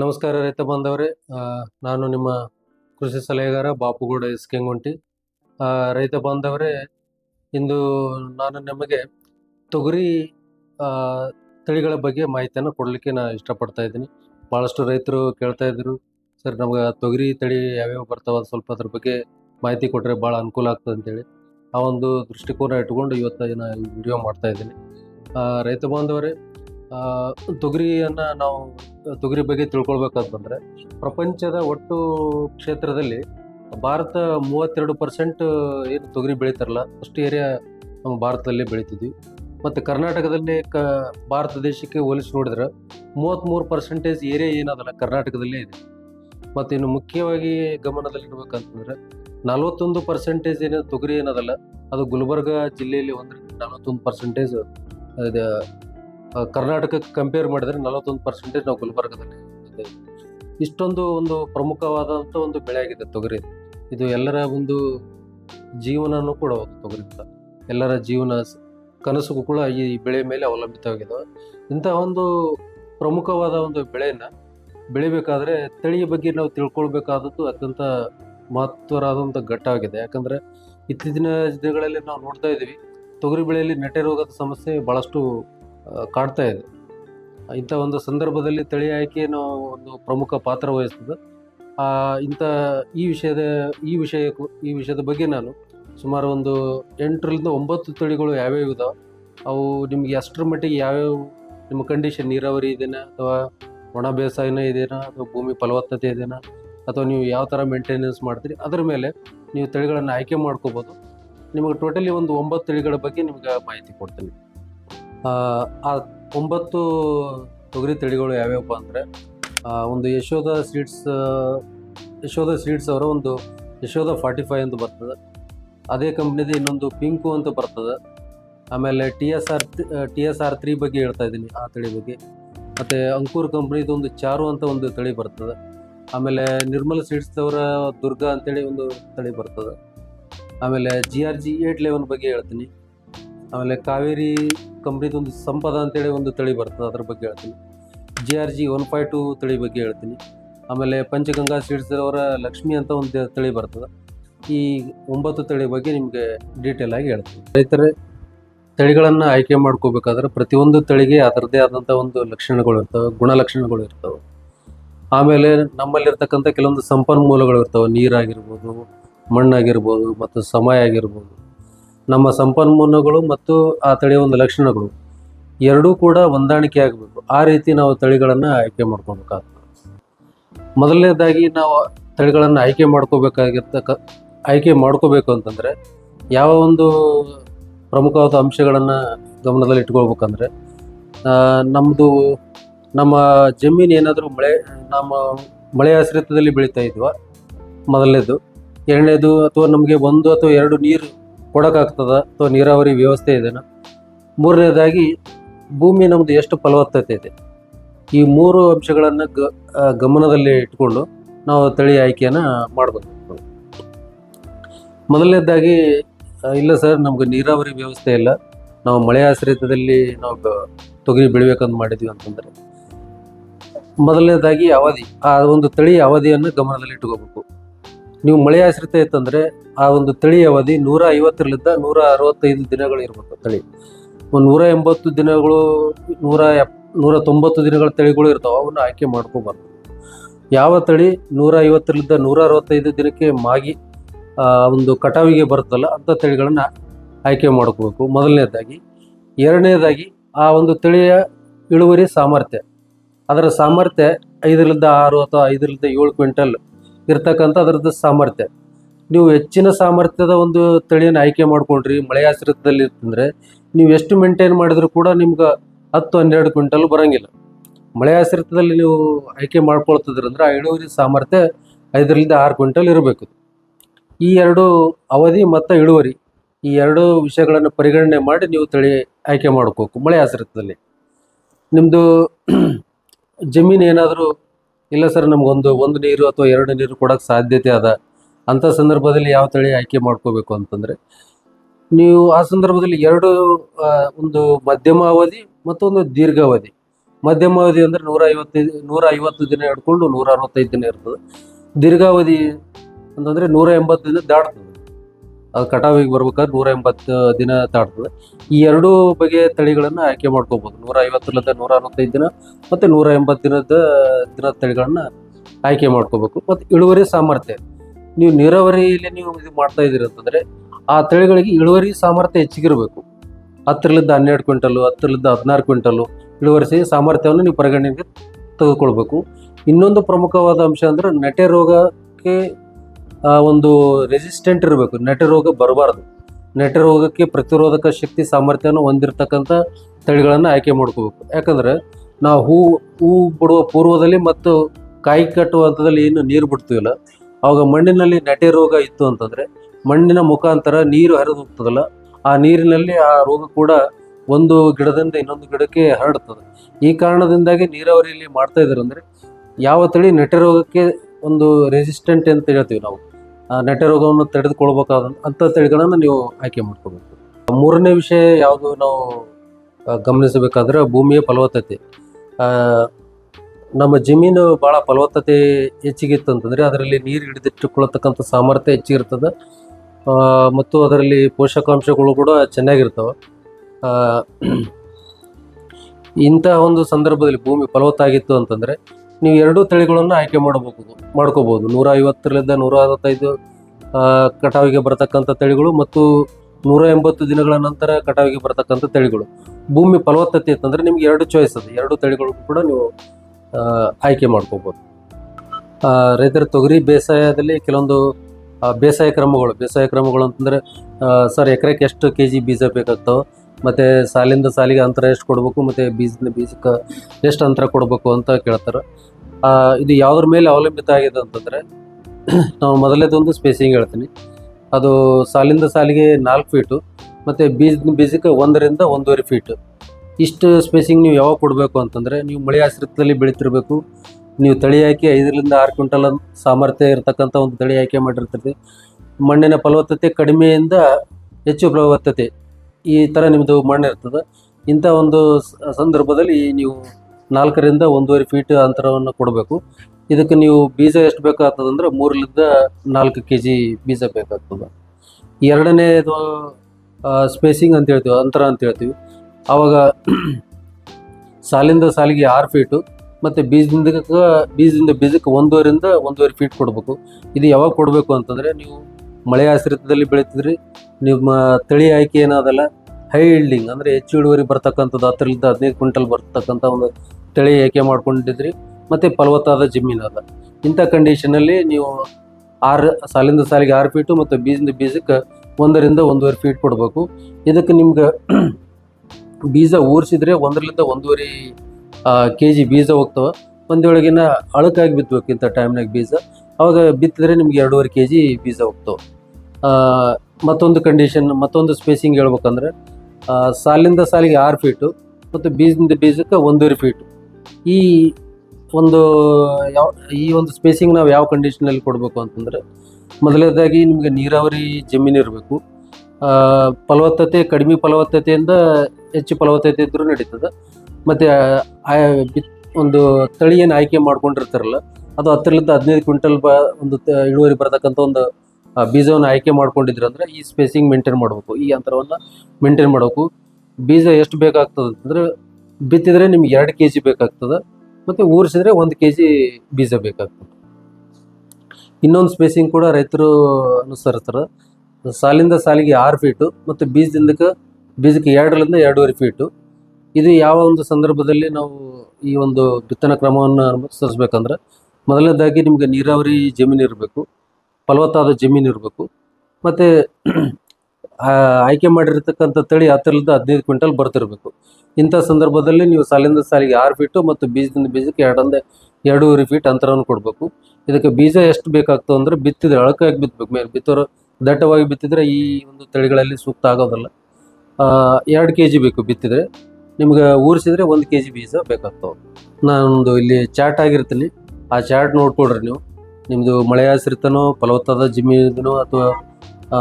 ನಮಸ್ಕಾರ ರೈತ ಬಾಂಧವರೇ. ನಾನು ನಿಮ್ಮ ಕೃಷಿ ಸಲಹೆಗಾರ ಬಾಪುಗೌಡ ಎಸ್ ಕೆಂಗುಂಟಿ ರೈತ ಬಾಂಧವರೇ, ಇಂದು ನಾನು ನಿಮಗೆ ತೊಗರಿ ತಳಿಗಳ ಬಗ್ಗೆ ಮಾಹಿತಿಯನ್ನು ಕೊಡಲಿಕ್ಕೆ ನಾನು ಇಷ್ಟಪಡ್ತಾ ಇದ್ದೀನಿ. ಭಾಳಷ್ಟು ರೈತರು ಕೇಳ್ತಾ ಇದ್ರು, ಸರ್, ನಮ್ಗೆ ತೊಗರಿ, ತಳಿ ಯಾವ್ಯಾವ ಬರ್ತಾವ, ಸ್ವಲ್ಪ ಅದ್ರ ಬಗ್ಗೆ ಮಾಹಿತಿ ಕೊಟ್ಟರೆ ಭಾಳ ಅನುಕೂಲ ಆಗ್ತದೆ ಅಂತೇಳಿ. ಆ ಒಂದು ದೃಷ್ಟಿಕೋನ ಇಟ್ಕೊಂಡು ಇವತ್ತು ನಾನು ವಿಡಿಯೋ ಮಾಡ್ತಾ ಇದ್ದೀನಿ. ರೈತ ಬಾಂಧವರೇ ತೊಗರಿಯನ್ನು ನಾವು ತೊಗರಿ ಬಗ್ಗೆ ತಿಳ್ಕೊಳ್ಬೇಕಂತಂದ್ರೆ ಪ್ರಪಂಚದ ಒಟ್ಟು ಕ್ಷೇತ್ರದಲ್ಲಿ ಭಾರತ ಮೂವತ್ತೆರಡು ಪರ್ಸೆಂಟ್ ಏನು ತೊಗರಿ ಬೆಳೀತಾರಲ್ಲ, ಅಷ್ಟು ಏರಿಯಾ ನಮ್ಮ ಭಾರತದಲ್ಲಿ ಬೆಳೀತಿದ್ವಿ. ಮತ್ತು ಕರ್ನಾಟಕದಲ್ಲಿ ಕ, ಭಾರತ ದೇಶಕ್ಕೆ ಹೋಲಿಸಿ ನೋಡಿದ್ರೆ ಮೂವತ್ತ್ಮೂರು ಪರ್ಸೆಂಟೇಜ್ ಏರಿಯಾ ಏನದಲ್ಲ ಕರ್ನಾಟಕದಲ್ಲೇ ಇದೆ. ಮತ್ತು ಇನ್ನು ಮುಖ್ಯವಾಗಿ ಗಮನದಲ್ಲಿಡ್ಬೇಕಂತಂದ್ರೆ ನಲವತ್ತೊಂದು ಪರ್ಸೆಂಟೇಜ್ ಏನಿದೆ ತೊಗರಿ ಏನದಲ್ಲ, ಅದು ಗುಲ್ಬರ್ಗ ಜಿಲ್ಲೆಯಲ್ಲಿ ಒಂದರಿಂದ ನಲವತ್ತೊಂದು ಪರ್ಸೆಂಟೇಜ್ ಇದು ಕರ್ನಾಟಕಕ್ಕೆ ಕಂಪೇರ್ ಮಾಡಿದ್ರೆ ನಲವತ್ತೊಂದು ಪರ್ಸೆಂಟೇಜ್ ನಾವು ಗುಲ್ಬರ್ಗದಲ್ಲಿ. ಇಷ್ಟೊಂದು ಒಂದು ಪ್ರಮುಖವಾದಂಥ ಒಂದು ಬೆಳೆ ಆಗಿದೆ ತೊಗರಿ. ಇದು ಎಲ್ಲರ ಒಂದು ಜೀವನನೂ ಕೂಡ ತೊಗರಿ ಕೂಡ ಎಲ್ಲರ ಜೀವನ ಕನಸುಗೂ ಕೂಡ ಈ ಬೆಳೆ ಮೇಲೆ ಅವಲಂಬಿತವಾಗಿದ್ದಾವೆ ಇಂಥ ಒಂದು ಪ್ರಮುಖವಾದ ಒಂದು ಬೆಳೆಯನ್ನು ಬೆಳಿಬೇಕಾದ್ರೆ ತಳಿಯ ಬಗ್ಗೆ ನಾವು ತಿಳ್ಕೊಳ್ಬೇಕಾದದ್ದು ಅತ್ಯಂತ ಮಹತ್ವರಾದಂಥ ಘಟ್ಟ ಆಗಿದೆ. ಯಾಕಂದರೆ ಇತ್ತೀಚಿನ ದಿನಗಳಲ್ಲಿ ನಾವು ನೋಡ್ತಾ ಇದ್ದೀವಿ, ತೊಗರಿ ಬೆಳೆಯಲ್ಲಿ ನೆಟ್ಟೆ ರೋಗದ ಸಮಸ್ಯೆ ಭಾಳಷ್ಟು ಕಾಡ್ತಾ ಇದೆ. ಇಂಥ ಒಂದು ಸಂದರ್ಭದಲ್ಲಿ ತಳಿ ಆಯ್ಕೆಯನ್ನು ಒಂದು ಪ್ರಮುಖ ಪಾತ್ರ ವಹಿಸ್ತದೆ. ಇಂಥ ಈ ವಿಷಯದ, ಈ ವಿಷಯ ಈ ವಿಷಯದ ಬಗ್ಗೆ ನಾನು ಸುಮಾರು ಒಂದು ಎಂಟರಿಂದ ಒಂಬತ್ತು ತಳಿಗಳು ಯಾವ್ಯಾವ ಇದಾವೆ? ಅವು ನಿಮ್ಗೆ ಅಷ್ಟರ ಮಟ್ಟಿಗೆ ಯಾವ್ಯಾವ ನಿಮ್ಮ ಕಂಡೀಷನ್ ನೀರಾವರಿ ಇದೆಯಾ ಅಥವಾ ಒಣ ಬೇಸಾಯನ ಇದೆಯಾ ಅಥವಾ ಭೂಮಿ ಫಲವತ್ತತೆ ಇದೆಯಾ ಅಥವಾ ನೀವು ಯಾವ ಥರ ಮೇಂಟೆನೆನ್ಸ್ ಮಾಡ್ತೀರಿ? ಅದರ ಮೇಲೆ ನೀವು ತಳಿಗಳನ್ನು ಆಯ್ಕೆ ಮಾಡ್ಕೋಬೋದು. ನಿಮಗೆ ಟೋಟಲಿ ಒಂದು ಒಂಬತ್ತು ತಳಿಗಳ ಬಗ್ಗೆ ನಿಮ್ಗೆ ಮಾಹಿತಿ ಕೊಡ್ತೀನಿ. ಆ, ಒಂಬತ್ತು ತೊಗರಿ ತಳಿಗಳು ಯಾವ್ಯಾವಪ್ಪ ಅಂದರೆ ಒಂದು ಯಶೋಧ ಸೀಡ್ಸ್ ಯಶೋಧ ಸೀಡ್ಸ್ ಅವರ ಒಂದು ಯಶೋಧ ಫಾರ್ಟಿ ಫೈವ್ ಅಂತ ಬರ್ತದೆ. ಅದೇ ಕಂಪ್ನಿದು ಇನ್ನೊಂದು ಪಿಂಕು ಅಂತ ಬರ್ತದೆ. ಆಮೇಲೆ T S R T S R three ಬಗ್ಗೆ ಹೇಳ್ತಾ ಇದ್ದೀನಿ ಆ ತಳಿ ಬಗ್ಗೆ. ಮತ್ತು ಅಂಕೂರ್ ಕಂಪ್ನಿದು ಒಂದು ಚಾರು ಅಂತ ಒಂದು ತಳಿ ಬರ್ತದೆ. ಆಮೇಲೆ ನಿರ್ಮಲ್ ಸೀಡ್ಸ್ದವರ ದುರ್ಗಾ ಅಂತೇಳಿ ಒಂದು ತಳಿ ಬರ್ತದೆ. ಆಮೇಲೆ G R G eight eleven ಬಗ್ಗೆ ಹೇಳ್ತೀನಿ. ಆಮೇಲೆ ಕಾವೇರಿ ಕಂಪ್ನಿದು ಒಂದು ಸಂಪದ ಅಂತೇಳಿ ಒಂದು ತಳಿ ಬರ್ತದೆ, ಅದ್ರ ಬಗ್ಗೆ ಹೇಳ್ತೀನಿ. G R G one five two ತಳಿ ಬಗ್ಗೆ ಹೇಳ್ತೀನಿ. ಆಮೇಲೆ ಪಂಚಗಂಗಾ ಸೀಡ್ಸ್ ಅವರ ಲಕ್ಷ್ಮಿ ಅಂತ ಒಂದು ತಳಿ ಬರ್ತದೆ. ಈ ಒಂಬತ್ತು ತಳಿ ಬಗ್ಗೆ ನಿಮಗೆ ಡೀಟೇಲ್ ಆಗಿ ಹೇಳ್ತೀನಿ. ರೈತರೇ, ತಳಿಗಳನ್ನು ಆಯ್ಕೆ ಮಾಡ್ಕೋಬೇಕಾದ್ರೆ ಪ್ರತಿಯೊಂದು ತಳಿಗೆ ಅದರದ್ದೇ ಆದಂಥ ಒಂದು ಲಕ್ಷಣಗಳು ಇರ್ತವೆ, ಗುಣಲಕ್ಷಣಗಳು ಇರ್ತವೆ. ಆಮೇಲೆ ನಮ್ಮಲ್ಲಿರ್ತಕ್ಕಂಥ ಕೆಲವೊಂದು ಸಂಪನ್ಮೂಲಗಳು ಇರ್ತವೆ. ನೀರಾಗಿರ್ಬೋದು, ಮಣ್ಣಾಗಿರ್ಬೋದು, ಮತ್ತು ಸಮಯ ಆಗಿರ್ಬೋದು. ನಮ್ಮ ಸಂಪನ್ಮೂಲಗಳು ಮತ್ತು ಆ ತಳಿಯ ಒಂದು ಲಕ್ಷಣಗಳು ಎರಡೂ ಕೂಡ ಹೊಂದಾಣಿಕೆ ಆಗಬೇಕು. ಆ ರೀತಿ ನಾವು ತಳಿಗಳನ್ನು ಆಯ್ಕೆ ಮಾಡ್ಕೋಬೇಕಾಗ್ತದೆ ಮೊದಲನೇದಾಗಿ ನಾವು ತಳಿಗಳನ್ನು ಆಯ್ಕೆ ಮಾಡ್ಕೋಬೇಕಾಗಿರ್ತಕ್ಕ, ಆಯ್ಕೆ ಮಾಡ್ಕೋಬೇಕು ಅಂತಂದರೆ ಯಾವ ಒಂದು ಪ್ರಮುಖವಾದ ಅಂಶಗಳನ್ನು ಗಮನದಲ್ಲಿ ಇಟ್ಕೊಳ್ಬೇಕಂದ್ರೆ ನಮ್ಮದು ನಮ್ಮ ಜಮೀನು ಏನಾದರೂ ಮಳೆ, ನಮ್ಮ ಮಳೆ ಆಶ್ರಿತದಲ್ಲಿ ಬೆಳೀತಾ ಇದ್ವಾ ಮೊದಲನೇದು. ಎರಡನೇದು ಅಥವಾ ನಮಗೆ ಒಂದು ಅಥವಾ ಎರಡು ನೀರು ಕೊಡೋಕ್ಕಾಗ್ತದ ಅಥವಾ ನೀರಾವರಿ ವ್ಯವಸ್ಥೆ ಇದೆನಾ ಮೂರನೇದಾಗಿ, ಭೂಮಿ ನಮ್ಮದು ಎಷ್ಟು ಫಲವತ್ತತೆ ಇದೆ. ಈ ಮೂರು ಅಂಶಗಳನ್ನು ಗಮನದಲ್ಲಿ ಇಟ್ಕೊಂಡು ನಾವು ತಳಿ ಆಯ್ಕೆಯನ್ನು ಮಾಡಬೇಕು. ಮೊದಲನೇದಾಗಿ ಇಲ್ಲ ಸರ್, ನಮ್ಗೆ ನೀರಾವರಿ ವ್ಯವಸ್ಥೆ ಇಲ್ಲ. ನಾವು ಮಳೆ ಆಶ್ರಿತದಲ್ಲಿ ನಾವು ತೊಗರಿ ಬೆಳಿಬೇಕಂತ ಮಾಡಿದ್ವಿ ಅಂತಂದರೆ. ಮೊದಲನೇದಾಗಿ, ಅವಧಿ. ಆ ಒಂದು ತಳಿ ಅವಧಿಯನ್ನು ಗಮನದಲ್ಲಿ ಇಟ್ಕೋಬೇಕು ನೀವು ಮಳೆ ಆಶ್ರಿತ ಇತ್ತಂದ್ರೆ ಆ ಒಂದು ತಳಿ ಅವಧಿ ನೂರ ಐವತ್ತರಿಂದ ನೂರ ಅರವತ್ತೈದು ದಿನಗಳು ಇರ್ಬೇಕು ತಳಿ. ಒಂದು ನೂರ ಎಂಬತ್ತು ದಿನಗಳು ನೂರ ಎಪ್ ನೂರ ತೊಂಬತ್ತು ದಿನಗಳ ತಳಿಗಳು ಇರ್ತಾವೆ ಅವನ್ನ ಆಯ್ಕೆ ಮಾಡ್ಕೋಬಾರ್ದು. ಯಾವ ತಳಿ ನೂರ ಐವತ್ತರಿಂದ ನೂರ ಅರವತ್ತೈದು ದಿನಕ್ಕೆ ಮಾಗಿ ಆ, ಒಂದು ಕಟಾವಿಗೆ ಬರುತ್ತಲ್ಲ ಅಂಥ ತಳಿಗಳನ್ನು ಆಯ್ಕೆ ಮಾಡ್ಕೋಬೇಕು. ಮೊದಲನೇದಾಗಿ. ಎರಡನೇದಾಗಿ ಆ ಒಂದು ತಳಿಯ ಇಳುವರಿ ಸಾಮರ್ಥ್ಯ. ಅದರ ಸಾಮರ್ಥ್ಯ ಐದರಿಂದ ಆರು ಅಥವಾ ಐದರಿಂದ ಏಳು ಕ್ವಿಂಟಲ್ ಇರ್ತಕ್ಕಂಥ ಅದರದ್ದು ಸಾಮರ್ಥ್ಯ. ನೀವು ಹೆಚ್ಚಿನ ಸಾಮರ್ಥ್ಯದ ಒಂದು ತಳಿಯನ್ನು ಆಯ್ಕೆ ಮಾಡ್ಕೊಂಡ್ರಿ, ಮಳೆ ಆಶ್ರಿತದಲ್ಲಿ ಇರ್ತಂದ್ರೆ ನೀವು ಎಷ್ಟು ಮೇಂಟೈನ್ ಮಾಡಿದ್ರು ಕೂಡ ನಿಮ್ಗೆ ಹತ್ತು, ಹನ್ನೆರಡು ಕ್ವಿಂಟಲ್ ಬರೋಂಗಿಲ್ಲ. ಮಳೆ ಆಶ್ರಿತದಲ್ಲಿ ನೀವು ಆಯ್ಕೆ ಮಾಡ್ಕೊಳ್ತಿದ್ರಂದ್ರೆ ಆ ಇಳುವರಿ ಸಾಮರ್ಥ್ಯ ಐದರಿಂದ ಆರು ಕ್ವಿಂಟಲ್ ಇರಬೇಕು. ಈ ಎರಡು ಅವಧಿ ಮತ್ತು ಇಳುವರಿ, ಈ ಎರಡು ವಿಷಯಗಳನ್ನು ಪರಿಗಣನೆ ಮಾಡಿ ನೀವು ತಳಿ ಆಯ್ಕೆ ಮಾಡ್ಕೋಬೇಕು ಮಳೆ ಆಶ್ರಿತದಲ್ಲಿ. ನಿಮ್ಮದು ಜಮೀನು ಏನಾದರೂ ಇಲ್ಲ ಸರ್ ನಮಗೊಂದು ಒಂದು ನೀರು ಅಥವಾ ಎರಡು ನೀರು ಕೊಡೋಕ್ಕೆ ಸಾಧ್ಯತೆ ಅದ. ಅಂಥ ಸಂದರ್ಭದಲ್ಲಿ ಯಾವ ತಳಿ ಆಯ್ಕೆ ಮಾಡ್ಕೋಬೇಕು ಅಂತಂದರೆ, ನೀವು ಆ ಸಂದರ್ಭದಲ್ಲಿ ಎರಡು ಒಂದು ಮಧ್ಯಮ ಅವಧಿ ಮತ್ತು ಒಂದು ದೀರ್ಘಾವಧಿ. ಮಧ್ಯಮ ಅವಧಿ ಅಂದ್ರೆ ನೂರ ಐವತ್ತೈದು, ನೂರ ಐವತ್ತು ದಿನ ಹಿಡ್ಕೊಂಡು ನೂರ ಅರವತ್ತೈದು ದಿನ ಇರ್ತದೆ. ದೀರ್ಘಾವಧಿ ಅಂತಂದ್ರೆ ನೂರ ಎಂಬತ್ತು ದಿನ ದಾಟ್ತದೆ. ಅದು ಕಟಾವಿಗೆ ಬರ್ಬೇಕಾದ್ರೆ ನೂರ ಎಂಬತ್ತು ದಿನ ತಾಡ್ತದೆ. ಈ ಎರಡೂ ಬಗೆಯ ತಳಿಗಳನ್ನು ಆಯ್ಕೆ ಮಾಡ್ಕೋಬೋದು. ನೂರ ಐವತ್ತರಿಂದ ನೂರ ಅರವತ್ತೈದು ದಿನ ಮತ್ತು ನೂರ ಎಂಬತ್ತು ದಿನದ ದಿನದ ತಳಿಗಳನ್ನು ಆಯ್ಕೆ ಮಾಡ್ಕೋಬೇಕು. ಮತ್ತು ಇಳುವರಿ ಸಾಮರ್ಥ್ಯ. ನೀವು ನೀರಾವರಿಯಲ್ಲಿ ನೀವು ಇದು ಮಾಡ್ತಾ ಇದ್ದೀರಿ ಅಂತಂದರೆ, ಆ ತಳಿಗಳಿಗೆ ಇಳುವರಿ ಸಾಮರ್ಥ್ಯ ಹೆಚ್ಚಿಗಿರಬೇಕು. ಹತ್ತರಿಂದ ಹನ್ನೆರಡು ಕ್ವಿಂಟಲು ಹತ್ತರಿಂದ ಹದಿನಾರು ಕ್ವಿಂಟಲು ಇಳುವರಿ ಸಾಮರ್ಥ್ಯವನ್ನು ನೀವು ಪರಿಗಣನೆಗೆ ತೆಗೆದುಕೊಳ್ಬೇಕು. ಇನ್ನೊಂದು ಪ್ರಮುಖವಾದ ಅಂಶ ಅಂದ್ರೆ ನೆಟೆ ರೋಗಕ್ಕೆ ಒಂದು ರೆಸಿಸ್ಟೆಂಟ್ ಇರಬೇಕು. ನೆಟೆ ರೋಗ ಬರಬಾರ್ದು. ನೆಟೆ ರೋಗಕ್ಕೆ ಪ್ರತಿರೋಧಕ ಶಕ್ತಿ ಸಾಮರ್ಥ್ಯನ ಹೊಂದಿರತಕ್ಕಂಥ ತಳಿಗಳನ್ನು ಆಯ್ಕೆ ಮಾಡ್ಕೋಬೇಕು. ಯಾಕಂದರೆ ನಾವು ಹೂ ಹೂ ಬಿಡುವ ಪೂರ್ವದಲ್ಲಿ ಮತ್ತು ಕಾಯಿ ಕಟ್ಟುವ ಹಂತದಲ್ಲಿ ಏನು ನೀರು ಬಿಡ್ತೀವಲ್ಲ ಆವಾಗ ಮಣ್ಣಿನಲ್ಲಿ ನೆಟೆ ರೋಗ ಇತ್ತು ಅಂತಂದರೆ ಮಣ್ಣಿನ ಮುಖಾಂತರ ನೀರು ಹರಿದು ಹೋಗ್ತದಲ್ಲ, ಆ ನೀರಿನಲ್ಲಿ ಆ ರೋಗ ಕೂಡ ಒಂದು ಗಿಡದಿಂದ ಇನ್ನೊಂದು ಗಿಡಕ್ಕೆ ಹರಡ್ತದೆ. ಈ ಕಾರಣದಿಂದಾಗಿ ನೀರಾವರಿಯಲ್ಲಿ ಮಾಡ್ತಾ ಇದ್ದಾರೆ ಅಂದರೆ ಯಾವ ತಳಿ ನೆಟೆ ರೋಗಕ್ಕೆ ಒಂದು ರೆಸಿಸ್ಟೆಂಟ್ ಅಂತ ಹೇಳ್ತೀವಿ ನಾವು. ಆ ನೆಟೆ ರೋಗವನ್ನು ತಡೆದುಕೊಳ್ಬೇಕಾದ ಅಂಥ ತಳಿಗಳನ್ನು ನೀವು ಆಯ್ಕೆ ಮಾಡ್ಕೋಬೇಕು. ಮೂರನೇ ವಿಷಯ ಯಾವುದು ನಾವು ಗಮನಿಸಬೇಕಾದ್ರೆ ಭೂಮಿಯ ಫಲವತ್ತತೆ. ನಮ್ಮ ಜಮೀನು ಭಾಳ ಫಲವತ್ತತೆ ಹೆಚ್ಚಿಗಿತ್ತು ಅಂತಂದರೆ ಅದರಲ್ಲಿ ನೀರು ಹಿಡಿದಿಟ್ಟುಕೊಳ್ಳತಕ್ಕಂಥ ಸಾಮರ್ಥ್ಯ ಹೆಚ್ಚಿಗಿರ್ತದೆ. ಮತ್ತು ಅದರಲ್ಲಿ ಪೋಷಕಾಂಶಗಳು ಕೂಡ ಚೆನ್ನಾಗಿರ್ತವೆ. ಇಂತಹ ಒಂದು ಸಂದರ್ಭದಲ್ಲಿ ಭೂಮಿ ಫಲವತ್ತಾಗಿತ್ತು ಅಂತಂದರೆ ನೀವು ಎರಡೂ ತಳಿಗಳನ್ನು ಆಯ್ಕೆ ಮಾಡಬಹುದು, ಮಾಡ್ಕೋಬಹುದು. ನೂರ ಐವತ್ತರಿಂದ ನೂರ ಅರವತ್ತೈದು ಕಟಾವಿಗೆ ಬರತಕ್ಕಂಥ ತಳಿಗಳು ಮತ್ತು ನೂರ ಎಂಬತ್ತು ದಿನಗಳ ನಂತರ ಕಟಾವಿಗೆ ಬರತಕ್ಕಂಥ ತಳಿಗಳು. ಭೂಮಿ ಫಲವತ್ತತೆ ಇತ್ತಂದ್ರೆ ನಿಮ್ಗೆ ಎರಡು ಚಾಯ್ಸ್ ಅದು. ಎರಡು ತಳಿಗಳು ಕೂಡ ನೀವು ಆಯ್ಕೆ ಮಾಡ್ಕೋಬೋದು ರೈತರ ತೊಗರಿ ಬೇಸಾಯದಲ್ಲಿ ಕೆಲವೊಂದು ಬೇಸಾಯ ಕ್ರಮಗಳು. ಬೇಸಾಯ ಕ್ರಮಗಳು ಅಂತಂದ್ರೆ ಸರ್ ಎಕರೆಗೆ ಎಷ್ಟು ಕೆ ಜಿ ಬೀಜ ಬೇಕಾಗ್ತಾವೆ? ಮತ್ತು ಸಾಲಿಂದ ಸಾಲಿಗೆ ಅಂತರ ಎಷ್ಟು ಕೊಡಬೇಕು, ಮತ್ತು ಬೀಜದಿಂದ ಬೀಜಕ್ಕೆ ಎಷ್ಟು ಅಂತರ ಕೊಡಬೇಕು ಅಂತ ಕೇಳ್ತಾರೆ. ಇದು ಯಾವುದ್ರ ಮೇಲೆ ಅವಲಂಬಿತ ಆಗಿದೆ ಅಂತಂದರೆ, ನಾವು ಮೊದಲೇದೊಂದು ಸ್ಪೇಸಿಂಗ್ ಹೇಳ್ತೀನಿ. ಅದು ಸಾಲಿಂದ ಸಾಲಿಗೆ ನಾಲ್ಕು ಫೀಟು ಮತ್ತು ಬೀಜದಿಂದ ಬೀಜಕ್ಕೆ ಒಂದರಿಂದ ಒಂದೂವರೆ ಫೀಟು ಇಷ್ಟು ಸ್ಪೇಸಿಂಗ್ ನೀವು ಯಾವಾಗ ಕೊಡಬೇಕು ಅಂತಂದರೆ, ನೀವು ಮಳೆ ಆಶ್ರಿತದಲ್ಲಿ ಬೆಳೀತಿರ್ಬೇಕು. ನೀವು ತಳಿ ಆಯ್ಕೆ ಐದರಿಂದ ಆರು ಕ್ವಿಂಟಲ್ ಸಾಮರ್ಥ್ಯ ಇರತಕ್ಕಂಥ ಒಂದು ತಳಿ ಆಯ್ಕೆ ಮಾಡಿರ್ತೀರಿ. ಮಣ್ಣಿನ ಫಲವತ್ತತೆ ಕಡಿಮೆಯಿಂದ ಹೆಚ್ಚು ಫಲವತ್ತತೆ. ಈ ಥರ ನಿಮ್ಮದು ಮಣ್ಣು ಇರ್ತದೆ. ಇಂಥ ಒಂದು ಸಂದರ್ಭದಲ್ಲಿ ನೀವು ನಾಲ್ಕರಿಂದ ಒಂದೂವರೆ ಫೀಟ್ ಅಂತರವನ್ನು ಕೊಡಬೇಕು. ಇದಕ್ಕೆ ನೀವು ಬೀಜ ಎಷ್ಟು ಬೇಕಾಗ್ತದೆ ಅಂದ್ರೆ ಮೂರರಿಂದ ನಾಲ್ಕು ಕೆ ಜಿ ಬೀಜ ಬೇಕಾಗ್ತದೆ. ಎರಡನೇದು ಸ್ಪೇಸಿಂಗ್ ಅಂತ ಹೇಳ್ತೀವಿ, ಅಂತರ ಅಂತ ಹೇಳ್ತೀವಿ. ಆವಾಗ ಸಾಲಿಂದ ಸಾಲಿಗೆ ಆರು ಫೀಟು ಮತ್ತು ಬೀಜದಿಂದ ಬೀಜದಿಂದ ಬೀಜಕ್ಕೆ ಒಂದೂವರೆಯಿಂದ ಒಂದೂವರೆ ಫೀಟ್ ಕೊಡಬೇಕು. ಇದು ಯಾವಾಗ ಕೊಡಬೇಕು ಅಂತಂದರೆ ನೀವು ಮಳೆ ಆಶ್ರಿತದಲ್ಲಿ ಬೆಳೀತಿದ್ರಿ. ನಿಮ್ಮ ತಳಿ ಆಯ್ಕೆ ಏನಾದಲ್ಲ, ಹೈ ಇಲ್ಡಿಂಗ್ ಅಂದರೆ ಹೆಚ್ಚು ಇಳುವರಿ ಬರ್ತಕ್ಕಂಥದ್ದು, ಹತ್ತರಿಂದ ಹದಿನೈದು ಕ್ವಿಂಟಲ್ ಬರ್ತಕ್ಕಂಥ ಒಂದು ತಳಿ ಆಯ್ಕೆ ಮಾಡ್ಕೊಂಡಿದ್ರಿ. ಮತ್ತು ಫಲವತ್ತಾದ ಜಮೀನು ಅದ. ಇಂಥ ಕಂಡೀಷನಲ್ಲಿ ನೀವು ಆರು, ಸಾಲಿಂದ ಸಾಲಿಗೆ ಆರು ಫೀಟು ಮತ್ತು ಬೀಜದಿಂದ ಬೀಜಕ್ಕೆ ಒಂದರಿಂದ ಒಂದೂವರೆ ಫೀಟ್ ಕೊಡಬೇಕು. ಇದಕ್ಕೆ ನಿಮ್ಗೆ ಬೀಜ ಊರಿಸಿದ್ರೆ ಒಂದರಿಂದ ಒಂದೂವರೆ ಕೆ ಜಿ ಬೀಜ ಹೋಗ್ತವೆ. ಒಂದೊಳಗಿನ ಅಳಕಾಗಿ ಬಿತ್ತಬೇಕು ಇಂಥ ಟೈಮ್ನಾಗ ಬೀಜ. ಅವಾಗ ಬಿತ್ತಿದ್ರೆ ನಿಮ್ಗೆ ಎರಡೂವರೆ ಕೆ ಜಿ ಬೀಜ ಹೋಗ್ತವೆ. ಮತ್ತೊಂದು ಕಂಡೀಷನ್ ಮತ್ತೊಂದು ಸ್ಪೇಸಿಂಗ್ ಹೇಳ್ಬೇಕಂದ್ರೆ ಸಾಲಿಂದ ಸಾಲಿಗೆ ಆರು ಫೀಟು ಮತ್ತು ಬೀಜದಿಂದ ಬೀಜಕ್ಕೆ ಒಂದೂವರೆ ಫೀಟು ಈ ಒಂದು ಯಾವ, ಈ ಒಂದು ಸ್ಪೇಸಿಂಗ್ ನಾವು ಯಾವ ಕಂಡೀಷನಲ್ಲಿ ಕೊಡಬೇಕು ಅಂತಂದರೆ, ಮೊದಲನೇದಾಗಿ ನಿಮಗೆ ನೀರಾವರಿ ಜಮೀನು ಇರಬೇಕು. ಫಲವತ್ತತೆ, ಕಡಿಮೆ ಫಲವತ್ತತೆಯಿಂದ ಹೆಚ್ಚು ಫಲವತ್ತತೆ ಇದ್ದರೂ ನಡೀತದೆ. ಮತ್ತು ಒಂದು ತಳಿಯನ್ನು ಆಯ್ಕೆ ಮಾಡ್ಕೊಂಡಿರ್ತಾರಲ್ಲ, ಅದು ಹತ್ತರಿಂದ ಹದಿನೈದು ಕ್ವಿಂಟಲ್ ಬ, ಒಂದು ಇಳುವರಿ ಬರತಕ್ಕಂಥ ಒಂದು ಬೀಜವನ್ನು ಆಯ್ಕೆ ಮಾಡ್ಕೊಂಡಿದ್ರೆ ಅಂದ್ರೆ ಈ ಸ್ಪೇಸಿಂಗ್ ಮೇಂಟೈನ್ ಮಾಡಬೇಕು, ಈ ಅಂತರವನ್ನು ಮೇಂಟೈನ್ ಮಾಡಬೇಕು. ಬೀಜ ಎಷ್ಟು ಬೇಕಾಗ್ತದೆ ಅಂದರೆ ಬಿತ್ತಿದ್ರೆ ನಿಮ್ಗೆ ಎರಡು ಕೆ ಜಿ ಬೇಕಾಗ್ತದೆ, ಮತ್ತು ಊರಿಸಿದ್ರೆ ಒಂದು ಕೆ ಜಿ ಬೀಜ ಬೇಕಾಗ್ತದೆ. ಇನ್ನೊಂದು ಸ್ಪೇಸಿಂಗ್ ಕೂಡ ರೈತರು ಅನುಸರಿಸ್ತಾರೆ. ಸಾಲಿಂದ ಸಾಲಿಗೆ ಆರು ಫೀಟು ಮತ್ತು ಬೀಜದಿಂದಕ್ಕೆ ಬೀಜಕ್ಕೆ ಎರಡರಿಂದ ಎರಡೂವರೆ ಫೀಟು ಇದು ಯಾವ ಒಂದು ಸಂದರ್ಭದಲ್ಲಿ ನಾವು ಈ ಒಂದು ಬಿತ್ತನೆ ಕ್ರಮವನ್ನು ಅನುಸರಿಸ್ಬೇಕಂದ್ರೆ, ಮೊದಲನೇದಾಗಿ ನಿಮಗೆ ನೀರಾವರಿ ಜಮೀನು ಇರಬೇಕು. ಫಲವತ್ತಾದ ಜಮೀನು ಇರಬೇಕು. ಮತ್ತು ಆಯ್ಕೆ ಮಾಡಿರ್ತಕ್ಕಂಥ ತಳಿ ಹತ್ತಿರದ ಹದಿನೈದು ಕ್ವಿಂಟಲ್ ಬರ್ತಿರಬೇಕು. ಇಂಥ ಸಂದರ್ಭದಲ್ಲಿ ನೀವು ಸಾಲಿಂದ ಸಾಲಿಗೆ ಆರು ಫೀಟು ಮತ್ತು ಬೀಜದಿಂದ ಬೀಜಕ್ಕೆ ಎರಡೊಂದೇ ಎರಡೂವರೆ ಫೀಟ್ ಅಂತರವನ್ನು ಕೊಡಬೇಕು. ಇದಕ್ಕೆ ಬೀಜ ಎಷ್ಟು ಬೇಕಾಗ್ತದೆ ಅಂದರೆ ಬಿತ್ತಿದ್ರೆ ಅಳಕಾಗಿ ಬಿತ್ತಬೇಕು ಮೇಲೆ ಬಿತ್ತೋರು ದಟ್ಟವಾಗಿ ಬಿತ್ತಿದ್ರೆ ಈ ಒಂದು ತಳಿಗಳಲ್ಲಿ ಸೂಕ್ತ ಆಗೋದಲ್ಲ. ಎರಡು ಕೆ ಜಿ ಬೇಕು ಬಿತ್ತಿದರೆ. ನಿಮ್ಗೆ ಊರಿಸಿದ್ರೆ ಒಂದು ಕೆ ಜಿ ಬೀಜ ಬೇಕಾಗ್ತವೆ. ನಾನೊಂದು ಇಲ್ಲಿ ಚಾರ್ಟ್ ಆಗಿರ್ತೀನಿ. ಆ ಚಾರ್ಟ್ ನೋಡ್ಕೊಳ್ರಿ ನೀವು. ನಿಮ್ಮದು ಮಳೆಯಾಶ್ರಿತನೋ ಫಲವತ್ತಾದ ಜಮೀನಿನೋ ಅಥವಾ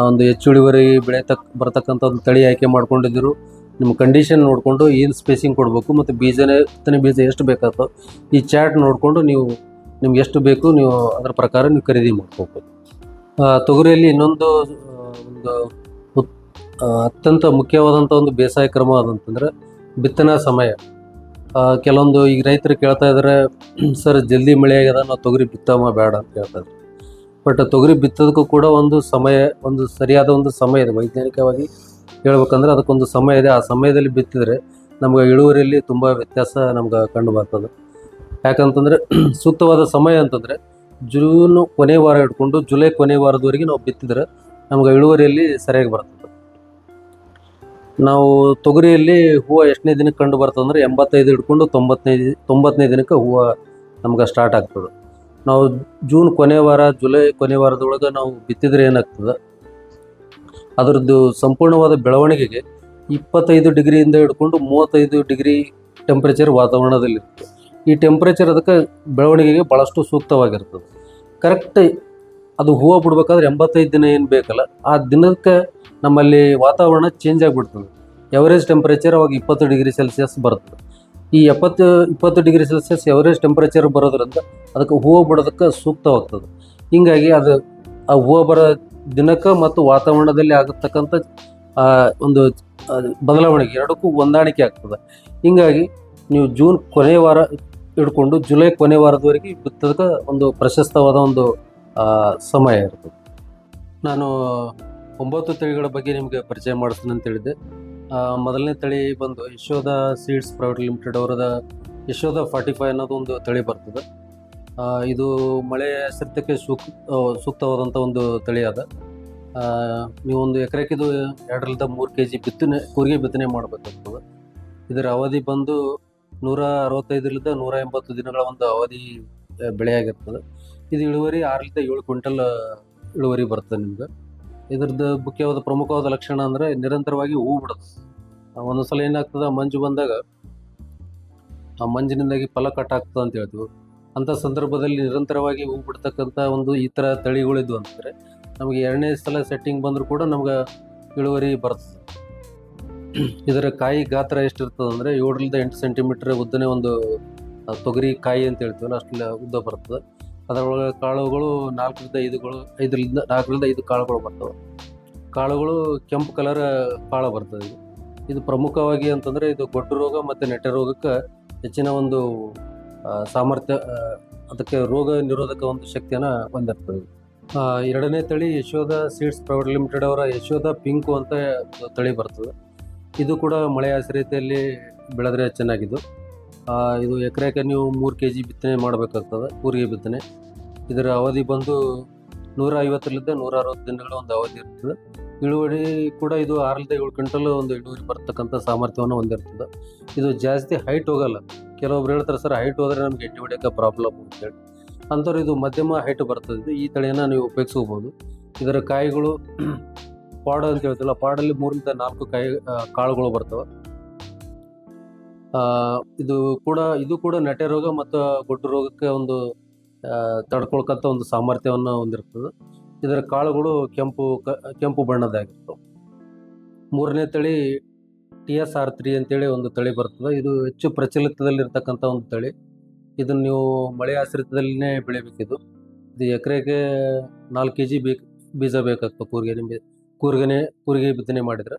ಒಂದು ಹೆಚ್ಚು ಇಳುವರಿ ಬೆಳೆ ತಕ್ಕ ಬರತಕ್ಕಂಥ ಒಂದು ತಳಿ ಆಯ್ಕೆ ಮಾಡ್ಕೊಂಡಿದ್ದರು, ನಿಮ್ಮ ಕಂಡೀಷನ್ ನೋಡಿಕೊಂಡು ಏನು ಸ್ಪೇಸಿಂಗ್ ಕೊಡಬೇಕು ಮತ್ತು ಬೀಜನೇ ಬಿತ್ತನೆ ಬೀಜ ಎಷ್ಟು ಬೇಕಾಗ್ತೋ, ಈ ಚಾರ್ಟ್ ನೋಡಿಕೊಂಡು ನೀವು, ನಿಮ್ಗೆ ಎಷ್ಟು ಬೇಕು ನೀವು ಅದರ ಪ್ರಕಾರ ನೀವು ಖರೀದಿ ಮಾಡ್ಕೋಬೋದು. ತೊಗರಿಯಲ್ಲಿ ಇನ್ನೊಂದು, ಒಂದು ಅತ್ಯಂತ ಮುಖ್ಯವಾದಂಥ ಒಂದು ಬೇಸಾಯ ಕ್ರಮ ಅದಂತಂದರೆ ಬಿತ್ತನೆ ಸಮಯ. ಕೆಲವೊಂದು ಈಗ ರೈತರು ಕೇಳ್ತಾ ಇದ್ದಾರೆ ಸರ್, ಜಲ್ದಿ ಮಳೆ ಆಗ್ಯದ, ನಾವು ತೊಗರಿ ಬಿತ್ತಮ್ಮ ಬೇಡ ಅಂತ ಹೇಳ್ತಾರೆ ಬಟ್ ತೊಗರಿ ಬಿತ್ತೋದಕ್ಕೂ ಕೂಡ ಒಂದು ಸಮಯ, ಒಂದು ಸರಿಯಾದ ಒಂದು ಸಮಯ ಇದೆ. ವೈಜ್ಞಾನಿಕವಾಗಿ ಹೇಳ್ಬೇಕಂದ್ರೆ ಅದಕ್ಕೊಂದು ಸಮಯ ಇದೆ. ಆ ಸಮಯದಲ್ಲಿ ಬಿತ್ತಿದ್ರೆ ನಮ್ಗೆ ಇಳುವರಿಯಲ್ಲಿ ತುಂಬ ವ್ಯತ್ಯಾಸ ನಮ್ಗೆ ಕಂಡು ಬರ್ತದೆ. ಯಾಕಂತಂದರೆ ಸೂಕ್ತವಾದ ಸಮಯ ಅಂತಂದರೆ ಜೂನ್ ಕೊನೆ ವಾರ ಹಿಡ್ಕೊಂಡು ಜುಲೈ ಕೊನೆ ವಾರದವರೆಗೆ ನಾವು ಬಿತ್ತಿದ್ರೆ ನಮ್ಗೆ ಇಳುವರಿಯಲ್ಲಿ ಸರಿಯಾಗಿ ಬರ್ತದೆ ನಾವು ತೊಗರಿಯಲ್ಲಿ ಹೂವು ಎಷ್ಟನೇ ದಿನಕ್ಕೆ ಕಂಡು ಬರ್ತದೆ ಅಂದರೆ ಎಂಬತ್ತೈದು ಹಿಡ್ಕೊಂಡು ತೊಂಬತ್ತೈದು ತೊಂಬತ್ತನೇ ದಿನಕ್ಕೆ ಹೂವು ನಮ್ಗೆ ಸ್ಟಾರ್ಟ್ ಆಗ್ತದೆ. ನಾವು ಜೂನ್ ಕೊನೆ ವಾರ ಜುಲೈ ಕೊನೆ ವಾರದೊಳಗೆ ನಾವು ಬಿತ್ತಿದ್ರೆ ಏನಾಗ್ತದೆ? ಅದರದ್ದು ಸಂಪೂರ್ಣವಾದ ಬೆಳವಣಿಗೆಗೆ ಇಪ್ಪತ್ತೈದು ಡಿಗ್ರಿಯಿಂದ ಹಿಡ್ಕೊಂಡು ಮೂವತ್ತೈದು ಡಿಗ್ರಿ ಟೆಂಪ್ರೇಚರ್ ವಾತಾವರಣದಲ್ಲಿರುತ್ತೆ ಈ ಟೆಂಪ್ರೇಚರ್ ಅದಕ್ಕೆ ಬೆಳವಣಿಗೆಗೆ ಭಾಳಷ್ಟು ಸೂಕ್ತವಾಗಿರ್ತದೆ. ಕರೆಕ್ಟ್ ಅದು ಹೂವು ಬಿಡ್ಬೇಕಾದ್ರೆ ಎಂಬತ್ತೈದು ದಿನ ಏನು ಬೇಕಲ್ಲ, ಆ ದಿನಕ್ಕೆ ನಮ್ಮಲ್ಲಿ ವಾತಾವರಣ ಚೇಂಜ್ ಆಗಿಬಿಡ್ತದೆ. ಎವರೇಜ್ ಟೆಂಪ್ರೇಚರ್ ಅವಾಗ ಇಪ್ಪತ್ತು ಡಿಗ್ರಿ ಸೆಲ್ಸಿಯಸ್ ಬರ್ತದೆ ಈ ಎಪ್ಪತ್ತು, ಇಪ್ಪತ್ತು ಡಿಗ್ರಿ ಸೆಲ್ಸಿಯಸ್ ಎವರೇಜ್ ಟೆಂಪ್ರೇಚರ್ ಬರೋದ್ರಿಂದ ಅದಕ್ಕೆ ಹೂವು ಬಿಡೋದಕ್ಕೆ ಸೂಕ್ತವಾಗ್ತದೆ. ಹೀಗಾಗಿ ಅದು ಆ ಹೂವು ಬರೋ ದಿನಕ್ಕೆ ಮತ್ತು ವಾತಾವರಣದಲ್ಲಿ ಆಗತಕ್ಕಂಥ ಒಂದು ಬದಲಾವಣೆಗೆ ಎರಡಕ್ಕೂ ಹೊಂದಾಣಿಕೆ ಆಗ್ತದೆ. ಹೀಗಾಗಿ ನೀವು ಜೂನ್ ಕೊನೆಯ ವಾರ ಹಿಡ್ಕೊಂಡು ಜುಲೈ ಕೊನೆ ವಾರದವರೆಗೆ ಬಿತ್ತದಕ್ಕೆ ಒಂದು ಪ್ರಶಸ್ತವಾದ ಒಂದು ಸಮಯ ಇರ್ತದೆ. ನಾನು ಒಂಬತ್ತು ತಳಿಗಳ ಬಗ್ಗೆ ನಿಮಗೆ ಪರಿಚಯ ಮಾಡಿಸ್ತೀನಿ ಅಂತ ಹೇಳಿದ್ದೆ. ಮೊದಲನೇ ತಳಿ ಬಂದು ಯಶೋಧ ಸೀಡ್ಸ್ ಪ್ರೈವೇಟ್ ಲಿಮಿಟೆಡ್ ಅವರದ ಯಶೋಧ ಫಾರ್ಟಿ ಫೈವ್ ಅನ್ನೋದು ಒಂದು ತಳಿ ಬರ್ತದೆ. ಇದು ಮಳೆ ಸತ್ಯಕ್ಕೆ ಸೂಕ್ ಸೂಕ್ತವಾದಂಥ ಒಂದು ತಳಿ ಅದ. ನೀವು ಒಂದು ಎಕರೆಕಿದು ಎರಡರಿಂದ ಮೂರು ಕೆ ಜಿ ಬಿತ್ತನೆ, ಕೂರಿಗೆ ಬಿತ್ತನೆ ಮಾಡಬೇಕಾಗ್ತದೆ. ಇದರ ಅವಧಿ ಬಂದು ನೂರ ಅರವತ್ತೈದರಿಂದ ನೂರ ಎಂಬತ್ತು ದಿನಗಳ ಒಂದು ಅವಧಿ ಬೆಳೆಯಾಗಿರ್ತದೆ. ಇದು ಇಳುವರಿ ಆರರಿಂದ ಏಳು ಕ್ವಿಂಟಲ್ ಇಳುವರಿ ಬರ್ತದೆ ನಿಮ್ಗೆ. ಇದ್ರದ್ದು ಮುಖ್ಯವಾದ ಪ್ರಮುಖವಾದ ಲಕ್ಷಣ ಅಂದರೆ ನಿರಂತರವಾಗಿ ಹೂ ಬಿಡೋದು ಆ, ಒಂದೊಂದು ಸಲ ಏನಾಗ್ತದೆ ಮಂಜು ಬಂದಾಗ ಆ ಮಂಜಿನಿಂದಾಗಿ ಫಲ ಕಟ್ಟಾಗ್ತದೆ ಅಂತ ಹೇಳ್ತೀವಿ. ಅಂಥ ಸಂದರ್ಭದಲ್ಲಿ ನಿರಂತರವಾಗಿ ಹೂ ಬಿಡ್ತಕ್ಕಂಥ ಒಂದು ಈ ಥರ ತಳಿಗಳಿದ್ವು ಅಂತಂದರೆ ನಮಗೆ ಎರಡನೇ ಸಲ ಸೆಟ್ಟಿಂಗ್ ಬಂದರೂ ಕೂಡ ನಮ್ಗೆ ಇಳುವರಿ ಬರ್ತದೆ. ಇದರ ಕಾಯಿ ಗಾತ್ರ ಎಷ್ಟಿರ್ತದೆ ಅಂದರೆ ಏಳರಿಂದ ಎಂಟು ಸೆಂಟಿಮೀಟ್ರ್ ಉದ್ದನೇ ಒಂದು ತೊಗರಿ ಕಾಯಿ ಅಂತ ಹೇಳ್ತೀವಲ್ಲ ಅಷ್ಟು ಉದ್ದ ಬರ್ತದೆ. ಅದರೊಳಗೆ ಕಾಳುಗಳು ನಾಲ್ಕರಿಂದ ಐದುಗಳು ಐದರಿಂದ ನಾಲ್ಕರಿಂದ ಐದು ಕಾಳುಗಳು ಬರ್ತವೆ. ಕಾಳುಗಳು ಕೆಂಪು ಕಲರ್ ಕಾಳು ಬರ್ತದೆ ಇದು. ಪ್ರಮುಖವಾಗಿ ಅಂತಂದರೆ ಇದು ಗೊಡ್ಡು ರೋಗ ಮತ್ತು ನೆಟ್ಟೆ ರೋಗಕ್ಕೆ ಹೆಚ್ಚಿನ ಒಂದು ಸಾಮರ್ಥ್ಯ ಅದಕ್ಕೆ ರೋಗ ನಿರೋಧಕ ಒಂದು ಶಕ್ತಿಯನ್ನು ಹೊಂದಿರ್ತದೆ ಎರಡನೇ ತಳಿ ಯಶೋಧ ಸೀಡ್ಸ್ ಪ್ರೈವೇಟ್ ಲಿಮಿಟೆಡ್ ಅವರ ಯಶೋಧ ಪಿಂಕು ಅಂತ ತಳಿ ಬರ್ತದೆ. ಇದು ಕೂಡ ಮಳೆ ಆಶ್ರಯತೆಯಲ್ಲಿ ಬೆಳೆದ್ರೆ ಚೆನ್ನಾಗಿದ್ದು. ಇದು ಎಕರೆಗೆ ನೀವು ಮೂರು ಕೆ ಜಿ ಬಿತ್ತನೆ ಮಾಡಬೇಕಾಗ್ತದೆ ಕೂರಿಗೆ ಬಿತ್ತನೆ. ಇದರ ಅವಧಿ ಬಂದು ನೂರ ಐವತ್ತರಿಂದ ನೂರ ಅರವತ್ತು ದಿನಗಳ ಒಂದು ಅವಧಿ ಇರ್ತದೆ. ಇಳುವರಿ ಕೂಡ ಇದು ಆರರಿಂದ ಏಳು ಕ್ವಿಂಟಲ್ ಒಂದು ಇಳುವರಿ ಬರ್ತಕ್ಕಂಥ ಸಾಮರ್ಥ್ಯವನ್ನು ಹೊಂದಿರ್ತದೆ. ಇದು ಜಾಸ್ತಿ ಹೈಟ್ ಹೋಗಲ್ಲ. ಕೆಲವೊಬ್ರು ಹೇಳ್ತಾರೆ, ಸರ್ ಹೈಟ್ ಹೋದರೆ ನಮ್ಗೆ ಎಡ್ಡಿ ಹೊಡಿಯೋಕೆ ಪ್ರಾಬ್ಲಮ್ ಅಂತೇಳಿ ಅಂಥವ್ರು ಇದು ಮಧ್ಯಮ ಹೈಟ್ ಬರ್ತದೆ. ಈ ತಳಿಯನ್ನು ನೀವು ಉಪಯೋಗಿಸ್ಕೋಬೋದು. ಇದರ ಕಾಯಿಗಳು, ಪಾಡ ಅಂತ ಹೇಳ್ತಲ್ಲ ಪಾಡಲ್ಲಿ ಮೂರರಿಂದ ನಾಲ್ಕು ಕಾಯಿ ಕಾಳುಗಳು ಬರ್ತವೆ. ಇದು ಕೂಡ ಇದು ಕೂಡ ನೆಟೆ ರೋಗ ಮತ್ತು ಗೊಡ್ಡು ರೋಗಕ್ಕೆ ಒಂದು ತಡ್ಕೊಳ್ಕಂತ ಒಂದು ಸಾಮರ್ಥ್ಯವನ್ನು ಹೊಂದಿರ್ತದೆ. ಇದರ ಕಾಳುಗಳು ಕೆಂಪು ಕೆಂಪು ಬಣ್ಣದಾಗಿರ್ತವೆ ಮೂರನೇ ತಳಿ ಟಿ ಎಸ್ ಆರ್ ತ್ರೀ ಅಂತೇಳಿ ಒಂದು ತಳಿ ಬರ್ತದೆ. ಇದು ಹೆಚ್ಚು ಪ್ರಚಲಿತದಲ್ಲಿರ್ತಕ್ಕಂಥ ಒಂದು ತಳಿ. ಇದನ್ನು ನೀವು ಮಳೆ ಆಶ್ರಿತದಲ್ಲಿನೇ ಬೆಳಿಬೇಕಿದು. ಇದು ಎಕರೆಗೆ ನಾಲ್ಕು ಕೆ ಜಿ ಬೀಜ ಬೇಕಾಗ್ತದೆ ಕೂರಿಗೆ ನಿಮಗೆ. ಕೂರ್ಗನೆ, ಕೂರಿಗೆ ಬಿತ್ತನೆ ಮಾಡಿದ್ರೆ.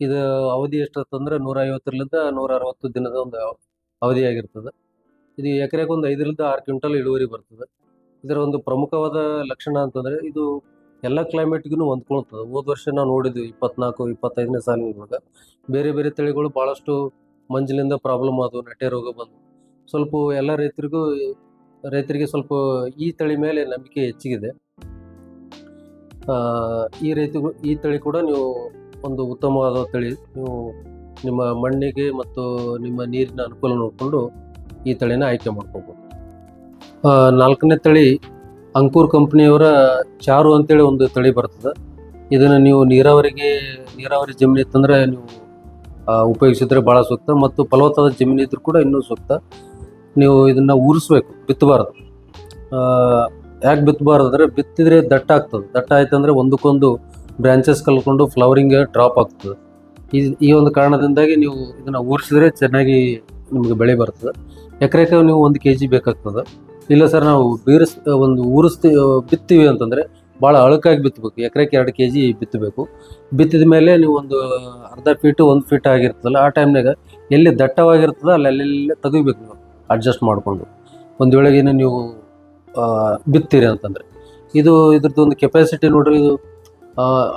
ಇದು ಅವಧಿ ಎಷ್ಟಂದ್ರೆ ನೂರ ಐವತ್ತರಿಂದ ನೂರ ಅರವತ್ತು ದಿನದ ಒಂದು ಅವಧಿಯಾಗಿರ್ತದೆ. ಇದು ಎಕರೆಗೆ ಒಂದು ಐದರಿಂದ ಆರು ಕ್ವಿಂಟಲ್ ಇಳುವರಿ ಬರ್ತದೆ. ಇದರ ಒಂದು ಪ್ರಮುಖವಾದ ಲಕ್ಷಣ ಅಂತಂದ್ರೆ ಇದು ಎಲ್ಲ ಕ್ಲೈಮೇಟ್ಗೂ ಹೊಂದ್ಕೊಳ್ತದೆ. ಹೋದ ವರ್ಷ ನಾವು ನೋಡಿದ್ವಿ ಇಪ್ಪತ್ನಾಲ್ಕು, ಇಪ್ಪತ್ತೈದನೇ ಸಾಲಿನೊಳಗೆ. ಬೇರೆ ಬೇರೆ ತಳಿಗಳು ಭಾಳಷ್ಟು ಮಂಜಿನಿಂದ ಪ್ರಾಬ್ಲಮ್ ಆದವು, ನೆಟ್ಟೆ ರೋಗ ಬಂದು ಸ್ವಲ್ಪ ಎಲ್ಲ ರೈತರಿಗೂ, ರೈತರಿಗೆ ಸ್ವಲ್ಪ ಈ ತಳಿ ಮೇಲೆ ನಂಬಿಕೆ ಹೆಚ್ಚಿಗಿದೆ. ಈ ರೈತರು ಈ ತಳಿ ಕೂಡ ನೀವು ಒಂದು ಉತ್ತಮವಾದ ತಳಿ. ನೀವು ನಿಮ್ಮ ಮಣ್ಣಿಗೆ ಮತ್ತು ನಿಮ್ಮ ನೀರಿನ ಅನುಕೂಲ ನೋಡಿಕೊಂಡು ಈ ತಳಿನ ಆಯ್ಕೆ ಮಾಡ್ಕೋಬೋದು. ನಾಲ್ಕನೇ ತಳಿ ಅಂಕೂರ್ ಕಂಪ್ನಿಯವರ ಚಾರು ಅಂತೇಳಿ ಒಂದು ತಳಿ ಬರ್ತದೆ. ಇದನ್ನು ನೀವು ನೀರಾವರಿಗೆ, ನೀರಾವರಿ ಜಮೀನು ಇತ್ತಂದರೆ ನೀವು ಉಪಯೋಗಿಸಿದ್ರೆ ಭಾಳ ಸೂಕ್ತ ಮತ್ತು ಫಲವತ್ತಾದ ಜಮೀನು ಇದ್ರೂ ಕೂಡ ಇನ್ನೂ ಸೂಕ್ತ. ನೀವು ಇದನ್ನು ಉರಿಸ್ಬೇಕು ಬಿತ್ತಬಾರ್ದು. ಯಾಕೆ ಬಿತ್ತಬಾರ್ದು ಅಂದರೆ ಬಿತ್ತಿದ್ರೆ ದಟ್ಟ ಆಗ್ತದೆ ದಟ್ಟ ಆಯ್ತಂದ್ರೆ ಒಂದಕ್ಕೊಂದು ಬ್ರಾಂಚಸ್ ಕಲ್ಕೊಂಡು ಫ್ಲವರಿಂಗ್ ಡ್ರಾಪ್ ಆಗ್ತದೆ. ಈ ಈ ಒಂದು ಕಾರಣದಿಂದಾಗಿ ನೀವು ಇದನ್ನು ಊರಿಸಿದ್ರೆ ಚೆನ್ನಾಗಿ ನಿಮಗೆ ಬೆಳೆ ಬರ್ತದೆ. ಎಕರೆಗೆ ನೀವು ಒಂದು ಕೆ ಜಿ ಬೇಕಾಗ್ತದೆ. ಇಲ್ಲ ಸರ್ ನಾವು ಬೀರಿಸ್, ಒಂದು ಊರಿಸ್ತಿ, ಬಿತ್ತೀವಿ ಅಂತಂದರೆ ಭಾಳ ಅಳಕಾಗಿ ಬಿತ್ತಬೇಕು ಎಕರೆಗೆ ಎರಡು ಕೆ ಜಿ ಬಿತ್ತಬೇಕು. ಬಿತ್ತಿದ ಮೇಲೆ ನೀವು ಒಂದು ಅರ್ಧ ಫೀಟು ಒಂದು ಫೀಟ್ ಆಗಿರ್ತದಲ್ಲ, ಆ ಟೈಮ್ನಾಗ ಎಲ್ಲಿ ದಟ್ಟವಾಗಿರ್ತದೆ ಅಲ್ಲಿ ಅಲ್ಲೆಲ್ಲೇ ತೆಗಿಬೇಕು ನೀವು ಅಡ್ಜಸ್ಟ್ ಮಾಡಿಕೊಂಡು. ಒಂದು ವೇಳೆಗೆ ನೀವು ಬಿತ್ತೀರಿ ಅಂತಂದರೆ. ಇದು ಇದ್ರದ್ದು ಒಂದು ಕೆಪಾಸಿಟಿ ನೋಡ್ರಿ ಇದು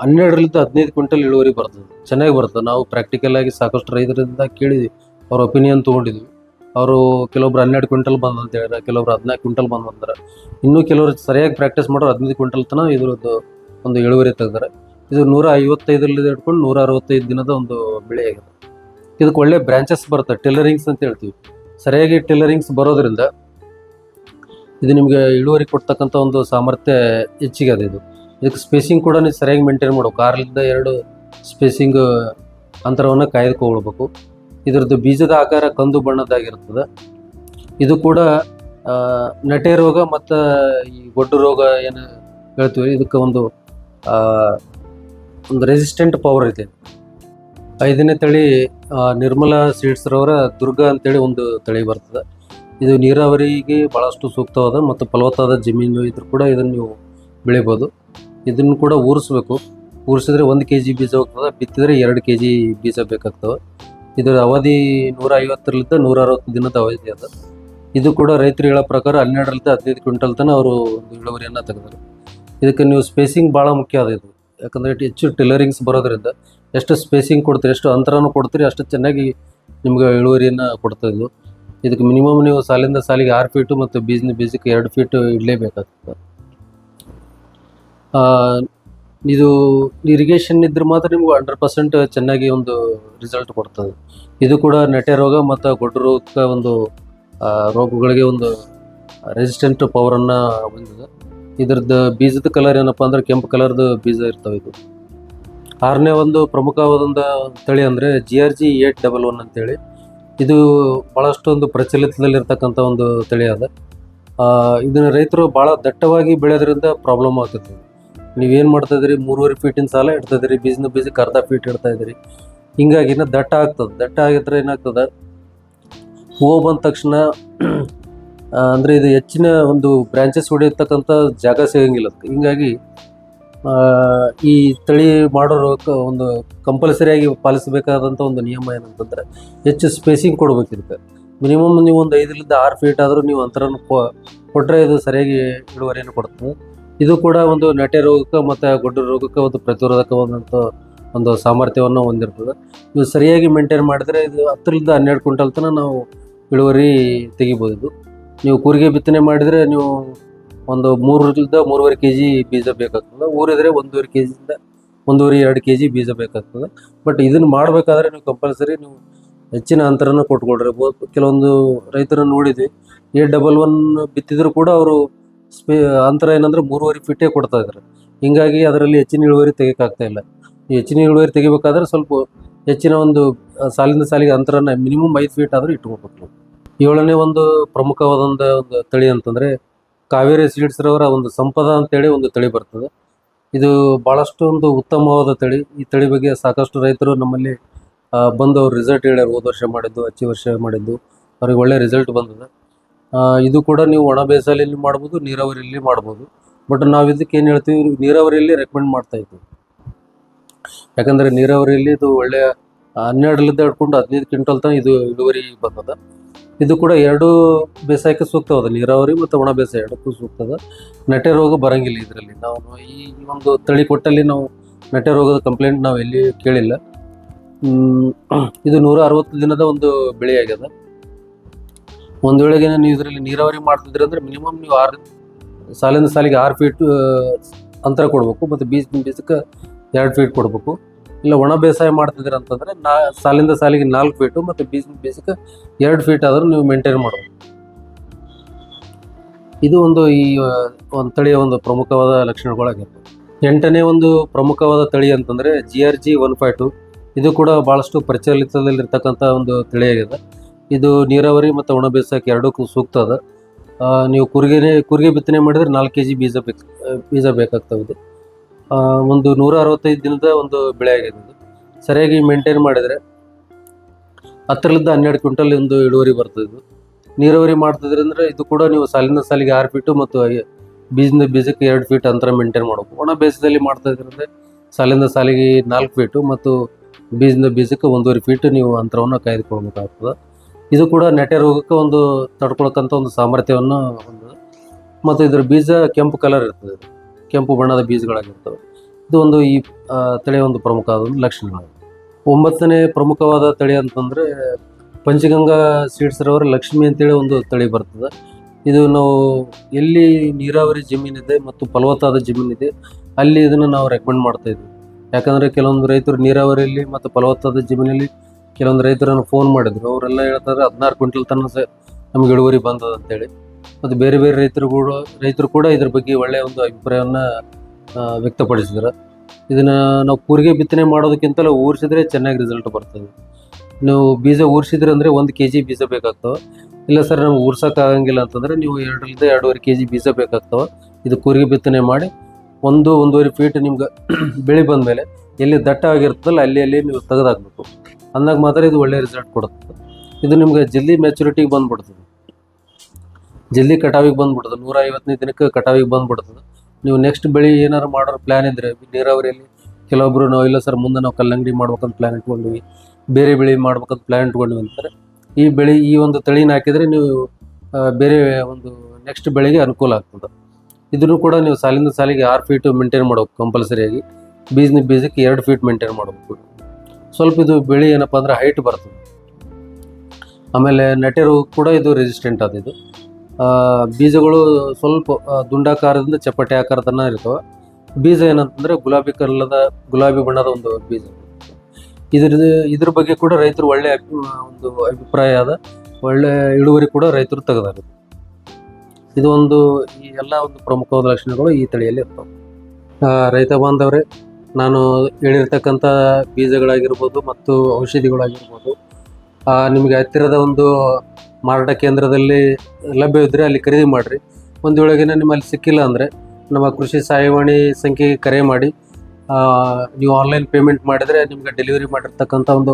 ಹನ್ನೆರಡರಿಂದ ಹದಿನೈದು ಕ್ವಿಂಟಲ್ ಇಳುವರಿ ಬರ್ತದೆ. ಚೆನ್ನಾಗಿ ಬರ್ತದೆ. ನಾವು ಪ್ರಾಕ್ಟಿಕಲ್ ಆಗಿ ಸಾಕಷ್ಟು ರೈತರಿಂದ ಕೇಳಿದ್ವಿ ಅವ್ರ ಒಪಿನಿಯನ್ ತೊಗೊಂಡಿದ್ವಿ. ಅವರು ಕೆಲವೊಬ್ರು ಹನ್ನೆರಡು ಕ್ವಿಂಟಲ್ ಬಂದ ಅಂತ ಹೇಳಿದ್ರೆ, ಕೆಲವೊಬ್ರು ಹದಿನಾಲ್ಕು ಕ್ವಿಂಟಲ್ ಬಂದು ಅಂತಾರೆ. ಇನ್ನೂ ಕೆಲವರು ಸರಿಯಾಗಿ ಪ್ರಾಕ್ಟೀಸ್ ಮಾಡೋರು ಹದಿನೈದು ಕ್ವಿಂಟಲ್ ತನಕ ಇದ್ರದ್ದು ಒಂದು ಇಳುವರಿ ತೆಗ್ದಾರೆ. ಇದು ನೂರ ಐವತ್ತೈದರಲ್ಲಿ ಹಿಡ್ಕೊಂಡು ನೂರ ಅರವತ್ತೈದು ದಿನದ ಒಂದು ಬೆಳೆ ಆಗಿದೆ ಇದಕ್ಕೆ ಒಳ್ಳೆ ಬ್ರಾಂಚಸ್ ಬರುತ್ತೆ. ಟೆಲರಿಂಗ್ಸ್ ಅಂತ ಹೇಳ್ತೀವಿ. ಸರಿಯಾಗಿ ಟೆಲರಿಂಗ್ಸ್ ಬರೋದ್ರಿಂದ ಇದು ನಿಮಗೆ ಇಳುವರಿ ಕೊಡ್ತಕ್ಕಂಥ ಒಂದು ಸಾಮರ್ಥ್ಯ ಹೆಚ್ಚಿಗೆ ಅದ ಇದು. ಇದಕ್ಕೆ ಸ್ಪೇಸಿಂಗ್ ಕೂಡ ಸರಿಯಾಗಿ ಮೇಂಟೈನ್ ಮಾಡಬೇಕು. ಆರರಿಂದ ಎರಡು ಸ್ಪೇಸಿಂಗ್ ಅಂತರವನ್ನು ಕಾಯ್ದುಕೊಳ್ಬೇಕು. ಇದರದ್ದು ಬೀಜದ ಆಕಾರ ಕಂದು ಬಣ್ಣದ್ದಾಗಿರ್ತದೆ ಇದು ಕೂಡ ನಟೆ ರೋಗ ಮತ್ತು ಈ ಗೊಡ್ಡು ರೋಗ ಏನು ಹೇಳ್ತೀವಿ, ಇದಕ್ಕೆ ಒಂದು ಒಂದು ರೆಸಿಸ್ಟೆಂಟ್ ಪವರ್ ಇದೆ ಐದನೇ ತಳಿ ನಿರ್ಮಲಾ ಸೀಡ್ಸ್ರವರ ದುರ್ಗ ಅಂತೇಳಿ ಒಂದು ತಳಿ ಬರ್ತದೆ. ಇದು ನೀರಾವರಿಗೆ ಭಾಳಷ್ಟು ಸೂಕ್ತವಾದ ಮತ್ತು ಫಲವತ್ತಾದ ಜಮೀನು ಇದ್ರೂ ಕೂಡ ಇದನ್ನು ನೀವು ಬೆಳಿಬೋದು. ಇದನ್ನು ಕೂಡ ಊರಿಸ್ಬೇಕು. ಊರಿಸಿದ್ರೆ ಒಂದು ಕೆ ಜಿ ಬೀಜ ಹೋಗ್ತದೆ, ಬಿತ್ತಿದ್ರೆ ಎರಡು ಕೆ ಜಿ ಬೀಜ ಬೇಕಾಗ್ತವೆ. ಇದರ ಅವಧಿ ನೂರ ಐವತ್ತರಲ್ಲಿದ್ದ ನೂರ ಅರವತ್ತು ದಿನದ ಅವಧಿ ಅದ. ಇದು ಕೂಡ ರೈತರು ಹೇಳೋ ಪ್ರಕಾರ ಹನ್ನೆರಡರಿಂದ ಹದಿನೈದು ಕ್ವಿಂಟಲ್ ತನಕ ಅವರು ಇಳುವರಿಯನ್ನು ತೆಗೆದರು. ಇದಕ್ಕೆ ನೀವು ಸ್ಪೇಸಿಂಗ್ ಭಾಳ ಮುಖ್ಯ ಅದ ಇದು. ಯಾಕಂದರೆ ಹೆಚ್ಚು ಟೆಲರಿಂಗ್ಸ್ ಬರೋದ್ರಿಂದ ಎಷ್ಟು ಸ್ಪೇಸಿಂಗ್ ಕೊಡ್ತೀರಿ, ಎಷ್ಟು ಅಂತರನೂ ಕೊಡ್ತೀರಿ, ಅಷ್ಟು ಚೆನ್ನಾಗಿ ನಿಮ್ಗೆ ಇಳುವರಿಯನ್ನು ಕೊಡ್ತಾ ಇದು ಇದಕ್ಕೆ ಮಿನಿಮಮ್ ನೀವು ಸಾಲಿಂದ ಸಾಲಿಗೆ ಆರು ಫೀಟು ಮತ್ತು ಬೀಜನ ಬೀಜಕ್ಕೆ ಎರಡು ಫೀಟು ಇಡಲೇಬೇಕಾಗ್ತದೆ. ಇದು ಇರಿಗೇಷನ್ ಇದ್ರೆ ಮಾತ್ರ ನಿಮ್ಗೆ ಹಂಡ್ರೆಡ್ ಪರ್ಸೆಂಟ್ ಚೆನ್ನಾಗಿ ಒಂದು ರಿಸಲ್ಟ್ ಕೊಡ್ತದೆ. ಇದು ಕೂಡ ನೆಟೆ ರೋಗ ಮತ್ತು ಗೊಡ್ಡ ರೋಗಕ್ಕೆ ಒಂದು ರೋಗಗಳಿಗೆ ಒಂದು ರೆಸಿಸ್ಟೆಂಟ್ ಪವರನ್ನು ಹೊಂದಿದೆ. ಇದ್ರದ್ದು ಬೀಜದ ಕಲರ್ ಏನಪ್ಪ ಅಂದ್ರೆ ಕೆಂಪು ಕಲರ್ದು ಬೀಜ ಇರ್ತವೆ ಇದು. ಆರನೇ ಒಂದು ಪ್ರಮುಖವಾದ ತಳಿ ಅಂದರೆ G R G eight double one ಅಂತೇಳಿ. ಇದು ಭಾಳಷ್ಟು ಒಂದು ಪ್ರಚಲಿತದಲ್ಲಿರ್ತಕ್ಕಂಥ ಒಂದು ತಳಿ ಅದ. ಇದನ್ನ ರೈತರು ಭಾಳ ದಟ್ಟವಾಗಿ ಬೆಳೆಯೋದ್ರಿಂದ ಪ್ರಾಬ್ಲಮ್ ಆಗ್ತದೆ. ನೀವೇನು ಮಾಡ್ತಾ ಇದ್ದೀರಿ? ಮೂರುವರೆ ಫೀಟಿನ ಸಾಲ ಇಡ್ತಾ ಇದ್ದೀರಿ. ಬೀಜನ ಬೀಜಕ್ಕೆ ಅರ್ಧ ಫೀಟ್ ಇಡ್ತಾ ಇದ್ದೀರಿ. ಹಿಂಗಾಗಿ ಇನ್ನು ದಟ್ಟ ಆಗ್ತದೆ. ದಟ್ಟ ಆಗಿದ್ರೆ ಏನಾಗ್ತದೆ? ಹೂವು ಬಂದ ತಕ್ಷಣ ಅಂದರೆ ಇದು ಹೆಚ್ಚಿನ ಒಂದು ಬ್ರಾಂಚಸ್ ಹೊಡೆಯತಕ್ಕಂಥ ಜಾಗ ಸಿಗಂಗಿಲ್ಲ ಹಿಂಗಾಗಿ ಈ ತಳಿ ಮಾಡೋರು ಒಂದು ಕಂಪಲ್ಸರಿಯಾಗಿ ಪಾಲಿಸಬೇಕಾದಂಥ ಒಂದು ನಿಯಮ ಏನಂತಂದ್ರೆ, ಹೆಚ್ಚು ಸ್ಪೇಸಿಂಗ್ ಕೊಡ್ಬೇಕು ಇದಕ್ಕೆ. ಮಿನಿಮಮ್ ನೀವು ಒಂದು ಐದರಿಂದ ಆರು ಫೀಟ್ ಆದರೂ ನೀವು ಅಂತರನ ಕೊಟ್ಟರೆ ಇದು ಸರಿಯಾಗಿ ಇಳುವರಿಯನ್ನು ಕೊಡ್ತದೆ. ಇದು ಕೂಡ ಒಂದು ನಟೆ ರೋಗಕ್ಕೆ ಮತ್ತು ಗೊಡ್ಡ ರೋಗಕ್ಕೆ ಒಂದು ಪ್ರತಿರೋಧಕವಾದಂಥ ಒಂದು ಸಾಮರ್ಥ್ಯವನ್ನು ಹೊಂದಿರ್ತದೆ. ಇದು ಸರಿಯಾಗಿ ಮೇಂಟೈನ್ ಮಾಡಿದ್ರೆ ಇದು ಹತ್ತರಿಂದ ಹನ್ನೆರಡು ಕ್ವಿಂಟಲ್ ತನಕ ನಾವು ಇಳುವರಿ ತೆಗಿಬೋದು. ನೀವು ಕೂರಿಗೆ ಬಿತ್ತನೆ ಮಾಡಿದರೆ ನೀವು ಒಂದು ಮೂರರಿಂದ ಮೂರುವರೆ ಕೆ ಜಿ ಬೀಜ ಬೇಕಾಗ್ತದೆ. ಊರಿದ್ರೆ ಒಂದೂವರೆ ಕೆ ಜಿಯಿಂದ ಒಂದೂವರೆ ಎರಡು ಕೆ ಜಿ ಬೀಜ ಬೇಕಾಗ್ತದೆ. ಬಟ್ ಇದನ್ನು ಮಾಡಬೇಕಾದ್ರೆ ನೀವು ಕಂಪಲ್ಸರಿ ನೀವು ಹೆಚ್ಚಿನ ಅಂತರನ ಕೊಟ್ಕೊಳ್ರಿ. ಕೆಲವೊಂದು ರೈತರನ್ನು ನೋಡಿದ್ವಿ. ಎ ಡಬಲ್ ಒನ್ ಬಿತ್ತಿದ್ರು ಕೂಡ ಅವರು ಸ್ಪೇ ಅಂತರ ಏನಂದ್ರೆ ಮೂರುವರೆ ಫೀಟೇ ಕೊಡ್ತಾ ಇದ್ದಾರೆ. ಹಿಂಗಾಗಿ ಅದರಲ್ಲಿ ಹೆಚ್ಚಿನ ಇಳುವರಿ ತೆಗಿಯೋಕ್ಕಾಗ್ತಾ ಇಲ್ಲ. ಈ ಹೆಚ್ಚಿನ ಇಳುವರಿ ತೆಗಿಬೇಕಾದ್ರೆ ಸ್ವಲ್ಪ ಹೆಚ್ಚಿನ ಒಂದು ಸಾಲಿಂದ ಸಾಲಿಗೆ ಅಂತರನ ಮಿನಿಮಮ್ ಐದು ಫೀಟ್ ಆದರೂ ಇಟ್ಕೋಬೇಕು ಏಳನೇ ಒಂದು ಪ್ರಮುಖವಾದಂಥ ಒಂದು ತಳಿ ಅಂತಂದರೆ ಕಾವೇರಿ ಸೀಡ್ಸ್ರವರ ಒಂದು ಸಂಪದ ಅಂತೇಳಿ ಒಂದು ತಳಿ ಬರ್ತದೆ. ಇದು ಭಾಳಷ್ಟು ಒಂದು ಉತ್ತಮವಾದ ತಳಿ. ಈ ತಳಿ ಬಗ್ಗೆ ಸಾಕಷ್ಟು ರೈತರು ನಮ್ಮಲ್ಲಿ ಬಂದು ಅವ್ರು ರಿಸಲ್ಟ್ ಹೇಳ್ಯಾರ ಹೋದ ವರ್ಷ ಮಾಡಿದ್ದು, ಹಚ್ಚಿ ವರ್ಷ ಮಾಡಿದ್ದು. ಅವ್ರಿಗೆ ಒಳ್ಳೆ ರಿಸಲ್ಟ್ ಬಂದಿದೆ. ಇದು ಕೂಡ ನೀವು ಒಣ ಬೇಸಾಯಲ್ಲಿ ಮಾಡ್ಬೋದು, ನೀರಾವರಿಯಲ್ಲಿ ಮಾಡ್ಬೋದು. ಬಟ್ ನಾವು ಇದಕ್ಕೆ ಏನು ಹೇಳ್ತೀವಿ, ನೀರಾವರಿಯಲ್ಲಿ ರೆಕಮೆಂಡ್ ಮಾಡ್ತಾ ಇದ್ದೀವಿ. ಯಾಕಂದರೆ ನೀರಾವರಿಯಲ್ಲಿ ಇದು ಒಳ್ಳೆಯ ಹನ್ನೆರಡರಿಂದ ಹಿಡ್ಕೊಂಡು ಹದಿನೈದು ಕ್ವಿಂಟಲ್ ತನಕ ಇದು ಇಳುವರಿ ಬರ್ತದೆ ಇದು ಕೂಡ ಎರಡು ಬೇಸಾಯಕ್ಕೆ ಸೂಕ್ತವಾದ ನೀರಾವರಿ ಮತ್ತು ಒಣ ಬೇಸಾಯ ಎರಡಕ್ಕೂ ಸೂಕ್ತದ ನಟೆ ರೋಗ ಬರಂಗಿಲ್ಲ ಇದರಲ್ಲಿ. ನಾವು ಈ ಒಂದು ತಳಿ ಕೊಟ್ಟಲ್ಲಿ ನಾವು ನಟೆ ರೋಗದ ಕಂಪ್ಲೇಂಟ್ ನಾವು ಎಲ್ಲಿ ಕೇಳಿಲ್ಲ. ಇದು ನೂರ ಅರವತ್ತು ದಿನದ ಒಂದು ಬೆಳೆಯಾಗಿದೆ ಒಂದು ವೇಳೆಗೆ ನೀವು ಇದರಲ್ಲಿ ನೀರಾವರಿ ಮಾಡ್ತಿದ್ರೆ ಅಂದ್ರೆ ಮಿನಿಮಮ್ ನೀವು ಆರು ಸಾಲಿಂದ ಸಾಲಿಗೆ ಆರು ಫೀಟ್ ಅಂತರ ಕೊಡಬೇಕು. ಮತ್ತು ಬೀಜ ಬೀಜಕ್ಕೆ ಎರಡು ಫೀಟ್ ಕೊಡಬೇಕು. ಇಲ್ಲ ಒಣ ಬೇಸಾಯ ಮಾಡ್ತಿದ್ದೀರ ಅಂತಂದ್ರೆ ನಾ ಸಾಲಿಂದ ಸಾಲಿಗೆ ನಾಲ್ಕು ಫೀಟು ಮತ್ತು ಬೀಜ ಬೀಜಕ್ಕೆ ಎರಡು ಫೀಟ್ ಆದರೂ ನೀವು ಮೇಂಟೈನ್ ಮಾಡಬೇಕು ಇದು ಒಂದು ಈ ಒಂದು ತಳಿಯ ಒಂದು ಪ್ರಮುಖವಾದ ಲಕ್ಷಣಗಳಾಗಿರ್ತವೆ. ಎಂಟನೇ ಒಂದು ಪ್ರಮುಖವಾದ ತಳಿ ಅಂತಂದರೆ G R G one five two ಇದು ಕೂಡ ಭಾಳಷ್ಟು ಪ್ರಚಲಿತದಲ್ಲಿರ್ತಕ್ಕಂಥ ಒಂದು ತಳಿಯಾಗಿದೆ ಇದು ನೀರಾವರಿ ಮತ್ತು ಒಣ ಬೇಸಾಯಕ್ಕೆ ಎರಡಕ್ಕೂ ಸೂಕ್ತ ಅದ. ನೀವು ಕುರಿಗೆ ಕುರಿಗೆ ಬಿತ್ತನೆ ಮಾಡಿದರೆ ನಾಲ್ಕು ಕೆ ಜಿ ಬೀಜ ಬೇಕು ಬೀಜ ಆ, ಒಂದು ನೂರ ಅರವತ್ತೈದು ದಿನದ ಒಂದು ಬೆಳೆ ಆಗಿದೆ ಸರಿಯಾಗಿ ಮೇಂಟೈನ್ ಮಾಡಿದರೆ ಹತ್ತರಿಂದ ಹನ್ನೆರಡು ಕ್ವಿಂಟಲ್ ಒಂದು ಇಳುವರಿ ಬರ್ತದೆ ಇದು. ನೀರಾವರಿ ಮಾಡ್ತಿದ್ರೆ ಅಂದರೆ ಇದು ಕೂಡ ನೀವು ಸಾಲಿನ ಸಾಲಿಗೆ ಆರು ಫೀಟು ಮತ್ತು ಬೀಜದ ಬೀಜಕ್ಕೆ ಎರಡು ಫೀಟ್ ಅಂತರ ಮೇಂಟೈನ್ ಮಾಡಬೇಕು. ಒಣ ಬೇಸದಲ್ಲಿ ಮಾಡ್ತಾ ಇದ್ರೆ ಸಾಲಿಂದ ಸಾಲಿಗೆ ನಾಲ್ಕು ಫೀಟು ಮತ್ತು ಬೀಜದ ಬೀಜಕ್ಕೆ ಒಂದೂವರೆ ಫೀಟ್ ನೀವು ಅಂತರವನ್ನು ಕಾಯ್ದುಕೊಳ್ಬೇಕಾಗ್ತದೆ. ಇದು ಕೂಡ ನೆಟ್ಟ ರೋಗಕ್ಕೆ ಒಂದು ತಡ್ಕೊಳಕ್ಕಂಥ ಒಂದು ಸಾಮರ್ಥ್ಯವನ್ನು ಹೊಂದಿದೆ. ಮತ್ತು ಇದರ ಬೀಜ ಕೆಂಪು ಕಲರ್ ಇರ್ತದೆ. ಕೆಂಪು ಬಣ್ಣದ ಬೀಜಗಳಾಗಿರ್ತವೆ. ಇದು ಒಂದು ಈ ತಳಿಯ ಒಂದು ಪ್ರಮುಖವಾದ ಒಂದು ಲಕ್ಷಣಗಳು. ಒಂಬತ್ತನೇ ಪ್ರಮುಖವಾದ ತಳಿ ಅಂತಂದರೆ ಪಂಚಗಂಗಾ ಸೀಡ್ಸ್ ರವರ ಲಕ್ಷ್ಮಿ ಅಂತೇಳಿ ಒಂದು ತಳಿ ಬರ್ತದೆ. ಇದು ನಾವು ಎಲ್ಲಿ ನೀರಾವರಿ ಜಮೀನಿದೆ ಮತ್ತು ಫಲವತ್ತಾದ ಜಮೀನಿದೆ, ಅಲ್ಲಿ ಇದನ್ನು ನಾವು ರೆಕಮೆಂಡ್ ಮಾಡ್ತಾ ಇದ್ವಿ. ಯಾಕಂದರೆ ಕೆಲವೊಂದು ರೈತರು ನೀರಾವರಿಯಲ್ಲಿ ಮತ್ತು ಫಲವತ್ತಾದ ಜಮೀನಲ್ಲಿ ಕೆಲವೊಂದು ರೈತರನ್ನು ಫೋನ್ ಮಾಡಿದ್ರು. ಅವರೆಲ್ಲ ಹೇಳ್ತಾರೆ ಹದಿನಾರು ಕ್ವಿಂಟಲ್ ತನಕ ನಮ್ಗೆ ಇಳುವರಿ ಬಂದದ ಅಂತೇಳಿ. ಮತ್ತು ಬೇರೆ ಬೇರೆ ರೈತರು ಕೂಡ ರೈತರು ಕೂಡ ಇದ್ರ ಬಗ್ಗೆ ಒಳ್ಳೆಯ ಒಂದು ಅಭಿಪ್ರಾಯವನ್ನು ವ್ಯಕ್ತಪಡಿಸಿದ್ರು. ಇದನ್ನು ನಾವು ಕೂರಿಗೆ ಬಿತ್ತನೆ ಮಾಡೋದಕ್ಕಿಂತಲೂ ಊರಿಸಿದ್ರೆ ಚೆನ್ನಾಗಿ ರಿಸಲ್ಟ್ ಬರ್ತದೆ. ನೀವು ಬೀಜ ಊರಿಸಿದ್ರೆ ಅಂದರೆ ಒಂದು ಕೆ ಜಿ ಬೀಜ ಬೇಕಾಗ್ತವೆ. ಇಲ್ಲ ಸರ್ ನಮ್ಗೆ ಊರ್ಸೋಕ್ಕಾಗಂಗಿಲ್ಲ ಅಂತಂದರೆ ನೀವು ಎರಡರಿಂದ ಎರಡೂವರೆ ಕೆ ಜಿ ಬೀಜ ಬೇಕಾಗ್ತವೆ. ಇದು ಕೂರಿಗೆ ಬಿತ್ತನೆ ಮಾಡಿ ಒಂದು ಒಂದೂವರೆ ಫೀಟ್ ನಿಮ್ಗೆ ಬೆಳೆ ಬಂದಮೇಲೆ ಎಲ್ಲಿ ದಟ್ಟ ಆಗಿರ್ತದಲ್ಲ ಅಲ್ಲಿ ಅಲ್ಲಿ ನೀವು ತೆಗೆದಾಕ್ಬೇಕು. ಅಂದಾಗ ಮಾತ್ರ ಇದು ಒಳ್ಳೆ ರಿಸಲ್ಟ್ ಕೊಡುತ್ತೆ. ಇದು ನಿಮಗೆ ಜಲ್ದಿ ಮೆಚುರಿಟಿಗೆ ಬಂದುಬಿಡ್ತದೆ. ಜಲ್ದಿ ಕಟಾವಿಗೆ ಬಂದುಬಿಡ್ತದೆ. ನೂರ ಐವತ್ತನೇ ದಿನಕ್ಕೆ ಕಟಾವಿಗೆ ಬಂದುಬಿಡ್ತದೆ. ನೀವು ನೆಕ್ಸ್ಟ್ ಬೆಳೆ ಏನಾರು ಮಾಡೋರು ಪ್ಲ್ಯಾನ್ ಇದ್ದರೆ ನೀರಾವರಿಯಲ್ಲಿ ಕೆಲವೊಬ್ಬರು ನಾವು, ಇಲ್ಲ ಸರ್ ಮುಂದೆ ನಾವು ಕಲ್ಲಂಗಡಿ ಮಾಡ್ಬೇಕಂತ ಪ್ಲ್ಯಾನ್ ಇಟ್ಕೊಂಡ್ವಿ, ಬೇರೆ ಬೆಳೆ ಮಾಡ್ಬೇಕಂತ ಪ್ಲ್ಯಾನ್ ಇಟ್ಕೊಂಡ್ವಿ ಅಂತಾರೆ ಈ ಬೆಳೆ ಈ ಒಂದು ತಳಿನ ಹಾಕಿದರೆ ನೀವು ಬೇರೆ ಒಂದು ನೆಕ್ಸ್ಟ್ ಬೆಳೆಗೆ ಅನುಕೂಲ ಆಗ್ತದೆ. ಇದನ್ನು ಕೂಡ ನೀವು ಸಾಲಿಂದ ಸಾಲಿಗೆ ಆರು ಫೀಟು ಮೇಂಟೈನ್ ಮಾಡಬೇಕು ಕಂಪಲ್ಸರಿಯಾಗಿ ಬೀಜನ ಬೀಜಕ್ಕೆ ಎರಡು ಫೀಟ್ ಮೇಂಟೈನ್ ಮಾಡಬೇಕು. ಸ್ವಲ್ಪ ಇದು ಬೆಳೆ ಏನಪ್ಪ ಅಂದ್ರೆ ಹೈಟ್ ಬರ್ತದೆ. ಆಮೇಲೆ ನೆಟೆರು ಕೂಡ ಇದು ರೆಸಿಸ್ಟೆಂಟ್ ಅದು ಇದು. ಬೀಜಗಳು ಸ್ವಲ್ಪ ದುಂಡಾಕಾರದಿಂದ ಚಪ್ಪಟೆ ಆಕಾರ ತನ ಇರ್ತವೆ. ಬೀಜ ಏನಂತಂದ್ರೆ ಗುಲಾಬಿ ಕಲ್ಲದ ಗುಲಾಬಿ ಬಣ್ಣದ ಒಂದು ಬೀಜ. ಇದ್ರ ಇದ್ರ ಬಗ್ಗೆ ಕೂಡ ರೈತರು ಒಳ್ಳೆ ಒಂದು ಅಭಿಪ್ರಾಯ ಅದ. ಒಳ್ಳೆ ಇಳುವರಿ ಕೂಡ ರೈತರು ತೆಗೆದಾರೆ. ಇದು ಒಂದು ಈ ಎಲ್ಲ ಒಂದು ಪ್ರಮುಖವಾದ ಲಕ್ಷಣಗಳು ಈ ತಳಿಯಲ್ಲಿ ಇರ್ತವೆ. ರೈತ ಬಾಂಧವರೇ ನಾನು ಹೇಳಿರ್ತಕ್ಕಂಥ ಬೀಜಗಳಾಗಿರ್ಬೋದು ಮತ್ತು ಔಷಧಿಗಳಾಗಿರ್ಬೋದು ನಿಮಗೆ ಹತ್ತಿರದ ಒಂದು ಮಾರಾಟ ಕೇಂದ್ರದಲ್ಲಿ ಲಭ್ಯವಿದ್ದರೆ ಅಲ್ಲಿ ಖರೀದಿ ಮಾಡಿರಿ. ಒಂದು ವೇಳೆಗಿನ ನಿಮ್ಮಲ್ಲಿ ಸಿಕ್ಕಿಲ್ಲ ಅಂದರೆ ನಮ್ಮ ಕೃಷಿ ಸಹಾಯವಾಣಿ ಸಂಖ್ಯೆಗೆ ಕರೆ ಮಾಡಿ ನೀವು ಆನ್ಲೈನ್ ಪೇಮೆಂಟ್ ಮಾಡಿದರೆ ನಿಮಗೆ ಡೆಲಿವರಿ ಮಾಡಿರ್ತಕ್ಕಂಥ ಒಂದು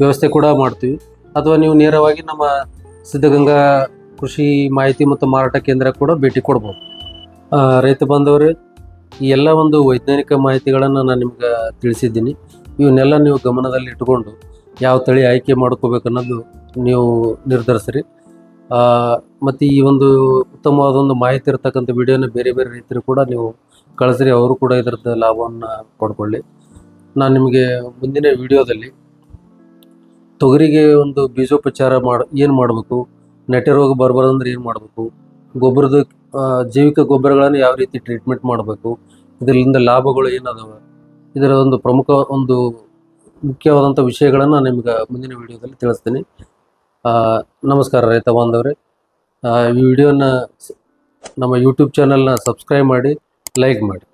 ವ್ಯವಸ್ಥೆ ಕೂಡ ಮಾಡ್ತೀವಿ. ಅಥವಾ ನೀವು ನೇರವಾಗಿ ನಮ್ಮ ಸಿದ್ಧಗಂಗಾ ಕೃಷಿ ಮಾಹಿತಿ ಮತ್ತು ಮಾರಾಟ ಕೇಂದ್ರ ಕೂಡ ಭೇಟಿ ಕೊಡ್ಬೋದು. ರೈತ ಬಾಂಧವರೇ ಈ ಎಲ್ಲ ಒಂದು ವೈಜ್ಞಾನಿಕ ಮಾಹಿತಿಗಳನ್ನು ನಾನು ನಿಮ್ಗೆ ತಿಳಿಸಿದ್ದೀನಿ. ಇವನ್ನೆಲ್ಲ ನೀವು ಗಮನದಲ್ಲಿ ಇಟ್ಕೊಂಡು ಯಾವ ತಳಿ ಆಯ್ಕೆ ಮಾಡ್ಕೋಬೇಕು ಅನ್ನೋದು ನೀವು ನಿರ್ಧರಿಸ್ರಿ. ಮತ್ತು ಈ ಒಂದು ಉತ್ತಮವಾದ ಒಂದು ಮಾಹಿತಿ ಇರತಕ್ಕಂಥ ವಿಡಿಯೋನ ಬೇರೆ ಬೇರೆ ರೈತರು ಕೂಡ ನೀವು ಕಳಿಸ್ರಿ, ಅವರು ಕೂಡ ಇದರದ್ದು ಲಾಭವನ್ನು ಪಡ್ಕೊಳ್ಳಿ. ನಾನು ನಿಮಗೆ ಮುಂದಿನ ವಿಡಿಯೋದಲ್ಲಿ ತೊಗರಿಗೆ ಒಂದು ಬೀಜೋಪಚಾರ ಮಾಡಿ, ಏನು ಮಾಡಬೇಕು ನೆಟ್ಟೆ ರೋಗ ಬರಬಾರ್ದಂದ್ರೆ ಏನು ಮಾಡಬೇಕು ಗೊಬ್ಬರದ ಜೈವಿಕ ಗೊಬ್ಬರಗಳನ್ನು ಯಾವ ರೀತಿ ಟ್ರೀಟ್ಮೆಂಟ್ ಮಾಡಬೇಕು? ಇದರಿಂದ ಲಾಭಗಳು ಏನದಾವ? ಇದರ ಒಂದು ಪ್ರಮುಖ ಒಂದು ಮುಖ್ಯವಾದಂಥ ವಿಷಯಗಳನ್ನು ನಿಮ್ಗೆ ಮುಂದಿನ ವಿಡಿಯೋದಲ್ಲಿ ತಿಳಿಸ್ತೀನಿ. ನಮಸ್ಕಾರ ರೈತ ಬಾಂಧವ್ರೆ. ಈ ವಿಡಿಯೋನ ನಮ್ಮ ಯೂಟ್ಯೂಬ್ ಚಾನಲ್ನ ಸಬ್ಸ್ಕ್ರೈಬ್ ಮಾಡಿ ಲೈಕ್ ಮಾಡಿ.